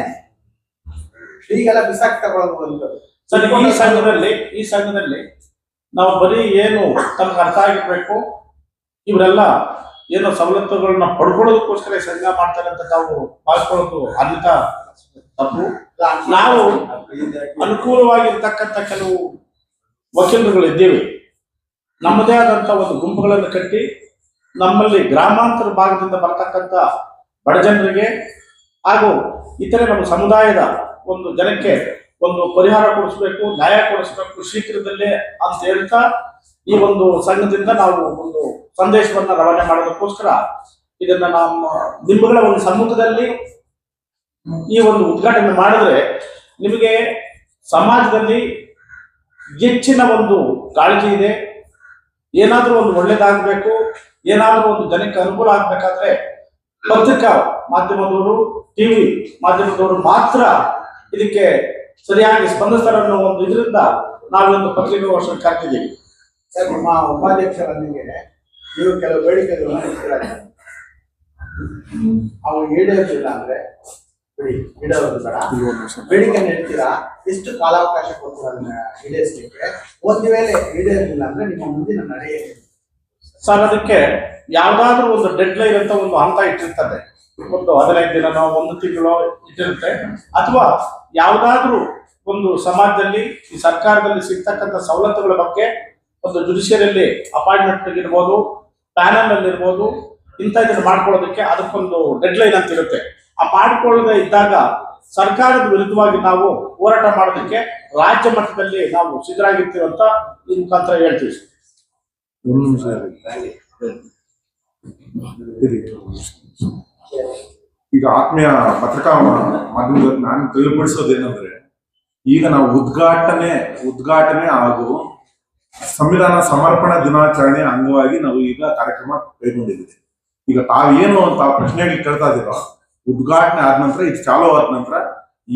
ಫ್ರೀಗೆಲ್ಲ ಬಿಸಾಕಿ ತಗೊಳ್ಳೋದು ಸರ್ ಈ ಸಂಘದಲ್ಲಿ ಈ ಸಂಘದಲ್ಲಿ ನಾವು ಬರೀ ಏನು ತಮ್ಗೆ ಅರ್ಥ ಆಗಿರ್ಬೇಕು ಇವರೆಲ್ಲ ಏನೋ ಸವಲತ್ತುಗಳನ್ನ ಪಡ್ಕೊಳ್ಳೋದಕ್ಕೋಸ್ಕರ ಸಂಘ ಮಾಡ್ತಾರೆ ಅಂತ ತಾವು ಭಾವಿಸ್ಕೊಳ್ಳೋದು ಅನ್ಯತ ತಪ್ಪು. ನಾವು ಅನುಕೂಲವಾಗಿರ್ತಕ್ಕಂಥ ಕೆಲವು ವಕೀಲರುಗಳು ಇದ್ದೀವಿ ನಮ್ಮದೇ ಆದಂತ ಒಂದು ಗುಂಪುಗಳನ್ನು ಕಟ್ಟಿ ನಮ್ಮಲ್ಲಿ ಗ್ರಾಮಾಂತರ ಭಾಗದಿಂದ ಬರ್ತಕ್ಕಂಥ ಬಡ ಜನರಿಗೆ ಹಾಗೂ ಇತರೆ ನಮ್ಮ ಸಮುದಾಯದ ಒಂದು ಜನಕ್ಕೆ ಒಂದು ಪರಿಹಾರ ಕೊಡಿಸ್ಬೇಕು, ನ್ಯಾಯ ಕೊಡಿಸ್ಬೇಕು ಶೀಘ್ರದಲ್ಲೇ ಅಂತ ಹೇಳ್ತಾ ಈ ಒಂದು ಸಂಘದಿಂದ ನಾವು ಒಂದು ಸಂದೇಶವನ್ನ ರವಾನೆ ಮಾಡೋದಕ್ಕೋಸ್ಕರ ಇದನ್ನ ನಮ್ಮ ನಿಮ್ಮಗಳ ಒಂದು ಸಮ್ಮುಖದಲ್ಲಿ ಈ ಒಂದು ಉದ್ಘಾಟನೆ ಮಾಡಿದ್ರೆ ನಿಮಗೆ ಸಮಾಜದಲ್ಲಿ ಹೆಚ್ಚಿನ ಒಂದು ಕಾಳಜಿ ಇದೆ. ಏನಾದರೂ ಒಂದು ಒಳ್ಳೇದಾಗಬೇಕು, ಏನಾದರೂ ಒಂದು ಜನಕ್ಕೆ ಅನುಕೂಲ ಆಗಬೇಕಾದ್ರೆ ಪತ್ರಿಕಾ ಮಾಧ್ಯಮದವರು ಟಿವಿ ಮಾಧ್ಯಮದವರು ಮಾತ್ರ ಇದಕ್ಕೆ ಸರಿಯಾಗಿ ಸ್ಪಂದಿಸ್ತಾರೆ ಅನ್ನೋ ಒಂದು ಇದರಿಂದ ನಾವೊಂದು ಪತ್ರಿಕಾಗೋಷ್ಠಿ ಕರೆದಿದ್ದೀವಿ. ಸರ್, ನಿಮ್ಮ ಉಪಾಧ್ಯಕ್ಷರೊಂದಿಗೆ ನೀವು ಕೆಲವು ಬೇಡಿಕೆಗಳು ಇಡ್ತೀರ ಅವು ಈಡೇರಿಲ್ಲ ಅಂದ್ರೆ ಬಿಡಿ ಈಡೇರೋದು ಬೇಡ. ಬೇಡಿಕೆ ಎಷ್ಟು ಕಾಲಾವಕಾಶ ಕೊಡ್ತೀರಾ ಅದನ್ನ ಈಡೇರಿಸಲಿಕ್ಕೆ ಒಂದು ವೇಳೆ ಈಡೇರಿಸಿಲ್ಲ ಅಂದ್ರೆ ನಿಮ್ಮ ಮುಂದಿನ ನಡೆ ಸರ್, ಅದಕ್ಕೆ ಯಾವ್ದಾದ್ರೂ ಒಂದು ಡೆಡ್ ಲೈನ್ ಅಂತ ಒಂದು ಹಂತ ಇಟ್ಟಿರ್ತದೆ. ಒಂದು ಹದಿನೈದು ದಿನನೋ ಒಂದು ತಿಂಗಳೋ ಇಟ್ಟಿರುತ್ತೆ. ಅಥವಾ ಯಾವ್ದಾದ್ರೂ ಒಂದು ಸಮಾಜದಲ್ಲಿ, ಈ ಸರ್ಕಾರದಲ್ಲಿ ಸಿಗ್ತಕ್ಕಂಥ ಸವಲತ್ತುಗಳ ಬಗ್ಗೆ ಒಂದು ಜುಡಿಷಿಯರಿಯಲ್ಲಿ ಅಪಾಯಿಂಟ್ಮೆಂಟ್ ಇರ್ಬೋದು ಪ್ಯಾನಲ್ ಅಲ್ಲಿ ಇರ್ಬೋದು ಇಂಥ ಇದನ್ನು ಮಾಡ್ಕೊಳ್ಳೋದಕ್ಕೆ ಅದಕ್ಕೊಂದು ಡೆಡ್ ಲೈನ್ ಅಂತ ಇರುತ್ತೆ. ಆ ಮಾಡಿಕೊಳ್ಳದೆ ಇದ್ದಾಗ ಸರ್ಕಾರದ ವಿರುದ್ಧವಾಗಿ ನಾವು ಹೋರಾಟ ಮಾಡೋದಕ್ಕೆ ರಾಜ್ಯ ಮಟ್ಟದಲ್ಲಿ ನಾವು ಸಿದ್ಧರಾಗಿರ್ತೀವಿ ಅಂತ ಈ ಮುಖಾಂತರ ಹೇಳ್ತೀವಿ. ಈಗ ಆತ್ಮೀಯ ಪತ್ರಿಕಾ ಮಾಧ್ಯಮದಲ್ಲಿ ನಾನು ತಿಳಿಪಡಿಸೋದೇನಂದ್ರೆ ಈಗ ನಾವು ಉದ್ಘಾಟನೆ ಉದ್ಘಾಟನೆ ಹಾಗೂ ಸಂವಿಧಾನ ಸಮರ್ಪಣಾ ದಿನಾಚರಣೆ ಅಂಗವಾಗಿ ನಾವು ಈಗ ಕಾರ್ಯಕ್ರಮ ಕೈಗೊಂಡಿದ್ದೀವಿ. ಈಗ ತಾವೇನು ಅಂತ ಪ್ರಶ್ನೆಗಳು ಕೇಳ್ತಾ ಇದ್ದೀರೋ, ಉದ್ಘಾಟನೆ ಆದ ನಂತರ, ಇದು ಚಾಲು ಆದ ನಂತರ,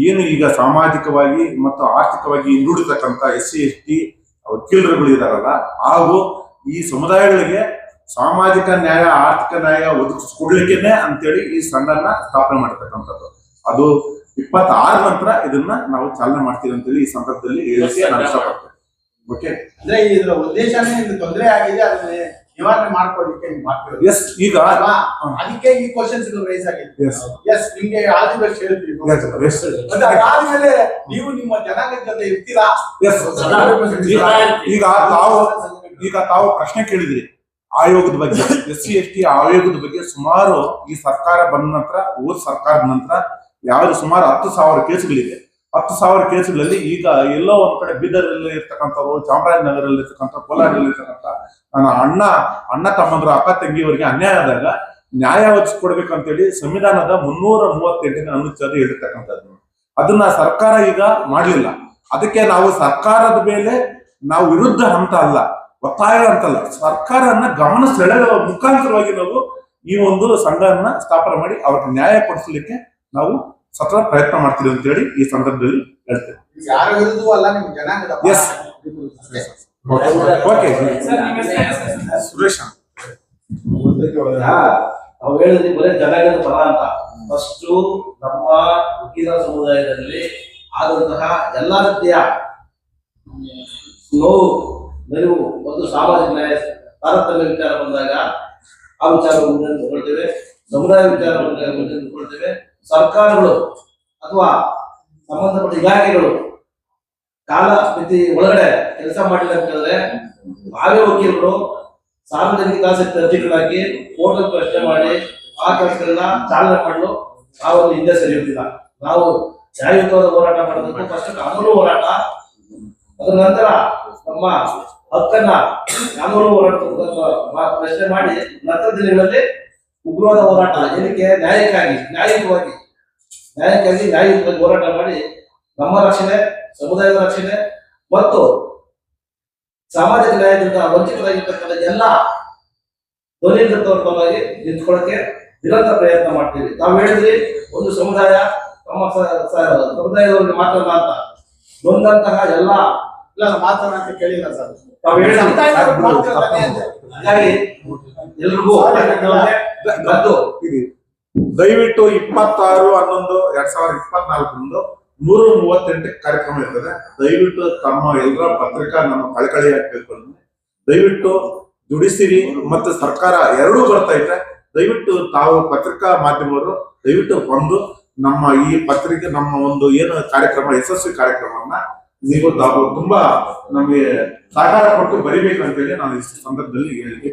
ಏನು ಈಗ ಸಾಮಾಜಿಕವಾಗಿ ಮತ್ತು ಆರ್ಥಿಕವಾಗಿ ಹಿಂದುಳಿತಕ್ಕಂಥ ಎಸ್ ಸಿ, ಎಸ್ ಟಿ ವಕೀಲರುಗಳು ಇದಾರಲ್ಲ ಹಾಗೂ ಈ ಸಮುದಾಯಗಳಿಗೆ ಸಾಮಾಜಿಕ ನ್ಯಾಯ, ಆರ್ಥಿಕ ನ್ಯಾಯ ಒದಗಿಸ್ಕೊಡ್ಲಿಕ್ಕೇನೆ ಅಂತೇಳಿ ಈ ಸಂಘನ ಸ್ಥಾಪನೆ ಮಾಡಿರ್ತಕ್ಕಂಥದ್ದು ಅದು ಇಪ್ಪತ್ತಾರ ನಂತರ ಇದನ್ನ ನಾವು ಚಾಲನೆ ಮಾಡ್ತೀವಿ ಅಂತೇಳಿ ಈ ಸಂದರ್ಭದಲ್ಲಿ ಹೇಳಿ ನಾನು ಇಷ್ಟಪಡ್ತೇನೆ. ಓಕೆ ಅಂದ್ರೆ ಇದರ ಉದ್ದೇಶನೇ ಇದು ತೊಂದರೆ ಆಗಿದೆ ಅದನ್ನ ನಿವಾರಣೆ ಮಾಡ್ಕೊಳ್ಳಿಕ್ಕೆ ನೀವು ಮಾಡ್ತಿರೋದು. ಎಸ್ ಈಗ ಅಲ್ವಾ? ಅದಕ್ಕೆ ಈ ಕ್ವಶನ್ಸ್ ರೈಸ್ ಆಗಿದೆ Yes. ಎಸ್ ನಿಮ್ಗೆ ಆಲ್ ದಿ ಬೆಸ್ಟ್ ಹೇಳ್ತೀವಿ. ಮತ್ತೆ ಅದಾದ್ಮೇಲೆ ನೀವು ನಿಮ್ಮ ಜನಾಂಗದ ಜೊತೆ ಇರ್ತೀರಾ ಎಸ್ ಈಗ ಈಗ ತಾವು ಈಗ ತಾವು ಪ್ರಶ್ನೆ ಕೇಳಿದ್ರಿ. ಆಯೋಗದ ಬಗ್ಗೆ ಎಸ್ ಸಿ ಎಸ್ ಟಿ ಆಯೋಗದ ಬಗ್ಗೆ ಸುಮಾರು ಈ ಸರ್ಕಾರ ಬಂದ ನಂತರ ಓದ್ ಸರ್ಕಾರದ ನಂತರ ಯಾವ್ದು ಸುಮಾರು ಹತ್ತು ಸಾವಿರ ಕೇಸುಗಳಿದೆ. ಹತ್ತು ಸಾವಿರ ಕೇಸುಗಳಲ್ಲಿ ಈಗ ಎಲ್ಲೋ ಒಂದ್ ಕಡೆ ಬೀದರಲ್ಲಿ ಇರ್ತಕ್ಕಂಥವ್ರು ಚಾಮರಾಜನಗರಲ್ಲಿ ಇರ್ತಕ್ಕಂಥ ಕೋಲಾರಲ್ಲಿ ಇರ್ತಕ್ಕಂಥ ನನ್ನ ಅಣ್ಣ ಅಣ್ಣ ತಮ್ಮಂದ್ರ, ಅಕ್ಕ ತಂಗಿಯವರಿಗೆ ಅನ್ಯಾಯ ಆದಾಗ ನ್ಯಾಯ ಹೇಳಿ ಸಂವಿಧಾನದ ಮುನ್ನೂರ ಮೂವತ್ತೆಂಟನೇ ಅನುಚ್ಛೇದ ಹೇಳಿರ್ತಕ್ಕಂಥದ್ದು. ಅದನ್ನ ಸರ್ಕಾರ ಈಗ ಮಾಡಲಿಲ್ಲ. ಅದಕ್ಕೆ ನಾವು ಸರ್ಕಾರದ ಮೇಲೆ ನಾವು ವಿರುದ್ಧ ಹಂತ ಅಲ್ಲ, ಒತ್ತಾಯ ಅಂತಲ್ಲ ಸರ್ಕಾರನ ಗಮನ ಸೆಳೆಯುವ ಮುಖಾಂತರವಾಗಿ ನಾವು ಈ ಒಂದು ಸಂಘವನ್ನ ಸ್ಥಾಪನೆ ಮಾಡಿ ಅವ್ರಿಗೆ ನ್ಯಾಯ ಕೊಡಿಸ್ಲಿಕ್ಕೆ ನಾವು ಸತತ ಪ್ರಯತ್ನ ಮಾಡ್ತೀವಿ ಅಂತ ಹೇಳಿ ಈ ಸಂದರ್ಭದಲ್ಲಿ ಹೇಳ್ತೇವೆ Yes. ಓಕೆ ಸುರೇಶ್ ನಾವು ಹೇಳಿದ್ವಿ ಬರೀ ಜನಾಂಗದ ಪರ ಅಂತ. ಫಸ್ಟ್ ನಮ್ಮ ವಕೀಲ ಸಮುದಾಯದಲ್ಲಿ ಆದಂತಹ ಎಲ್ಲ ರೀತಿಯ ನೋವು ನೆರವು ಮತ್ತು ಸಾಮಾಜಿಕ ನ್ಯಾಯ ತಾರತಮ್ಯ ವಿಚಾರ ಬಂದಾಗ ಆ ವಿಚಾರ ಮುಂದೆ ತಗೊಳ್ತೇವೆ ಸಮುದಾಯ ವಿಚಾರ ಬಂದಾಗ ಮುಂದೆ ತಗೊಳ್ತೇವೆ ಸರ್ಕಾರಗಳು ಅಥವಾ ಸಂಬಂಧಪಟ್ಟ ಇಲಾಖೆಗಳು ಕಾಲ ಮಿತಿ ಒಳಗಡೆ ಕೆಲಸ ಮಾಡಿಲ್ಲ ಅಂತ ಹೇಳಿದ್ರೆ ನಾವೇ ವಕೀಲರು ಸಾರ್ವಜನಿಕ ಆಸಕ್ತಿ ಅರ್ಜಿಗಳಾಗಿ ಪೋರ್ಟಲ್ ಪ್ರಶ್ನೆ ಮಾಡಿ ಆ ಕೆಲಸಗಳನ್ನ ಚಾಲನೆ ಮಾಡಲು ನಾವು ಹಿಂದೆ ಸರಿಯುತ್ತಿಲ್ಲ. ನಾವು ನ್ಯಾಯಯುತವಾದ ಹೋರಾಟ ಮಾಡೋದಕ್ಕೆ ಫಸ್ಟ್ ಕಾನೂನು ಹೋರಾಟ, ಅದರ ನಂತರ ನಮ್ಮ ಹಕ್ಕನ್ನ ಕಾನೂನು ಹೋರಾಟ ಪ್ರಶ್ನೆ ಮಾಡಿ ನಂತರ ದಿನಗಳಲ್ಲಿ ಉಗ್ರವಾದ ಹೋರಾಟ ಏನಕ್ಕೆ? ನ್ಯಾಯಕ್ಕಾಗಿ ನ್ಯಾಯಿಕವಾಗಿ ನ್ಯಾಯಕ್ಕಾಗಿ ನ್ಯಾಯಯುತವಾಗಿ ಹೋರಾಟ ಮಾಡಿ. ನಮ್ಮ ರಕ್ಷಣೆ ಸಮುದಾಯದ ರಕ್ಷಣೆ ಮತ್ತು ಸಾಮಾಜಿಕ ನ್ಯಾಯದಿಂದ ವಂಚಿತರಾಗಿರ್ತಕ್ಕಂಥ ಎಲ್ಲ ಧ್ವನಿಂದವ್ರ ಪರವಾಗಿ ನಿಂತ್ಕೊಳ್ಳಕ್ಕೆ ನಿರಂತರ ಪ್ರಯತ್ನ ಮಾಡ್ತೀವಿ. ನಾವು ಹೇಳಿದ್ರಿ ಒಂದು ಸಮುದಾಯ ನಮ್ಮ ಸಮುದಾಯದವರಿಗೆ ಮಾತ್ರ ಅಂತ. ಬಂದಂತಹ ಎಲ್ಲ ಇಲ್ಲ ಮಾತನಾಡಿ ಕೇಳಿಲ್ಲ ಸರ್. ತಾವು ಹೇಳಿದ್ರಿ ಸಂತಾನದವ್ರು ದಯವಿಟ್ಟು ಇಪ್ಪತ್ತಾರು ಹನ್ನೊಂದು ಎರಡ್ ಸಾವಿರದ ಇಪ್ಪತ್ನಾಲ್ಕರಂದು ನೂರ ಮೂವತ್ತೆಂಟು ಕಾರ್ಯಕ್ರಮ ಇರ್ತದೆ. ದಯವಿಟ್ಟು ತಮ್ಮ ಎಲ್ಲರ ಪತ್ರಿಕಾ ನಮ್ಮ ಕಳಕಳಿ ಹಾಕ್ಬೇಕು ಅಂದ್ರೆ ದಯವಿಟ್ಟು ದುಡಿಸಿರಿ ಮತ್ತು ಸರ್ಕಾರ ಎರಡೂ ಬರ್ತಾ ಇದೆ. ದಯವಿಟ್ಟು ತಾವು ಪತ್ರಿಕಾ ಮಾಧ್ಯಮರು ದಯವಿಟ್ಟು ಬಂದು ನಮ್ಮ ಈ ಪತ್ರಿಕೆ ನಮ್ಮ ಒಂದು ಏನು ಕಾರ್ಯಕ್ರಮ, ಯಶಸ್ವಿ ಕಾರ್ಯಕ್ರಮವನ್ನ ನೀವು ತಾವು ತುಂಬಾ ನಮಗೆ ಸಹಕಾರ ಕೊಟ್ಟು ಅಂತ ಹೇಳಿ ನಾನು ಈ ಸಂದರ್ಭದಲ್ಲಿ ಹೇಳಿಕೆ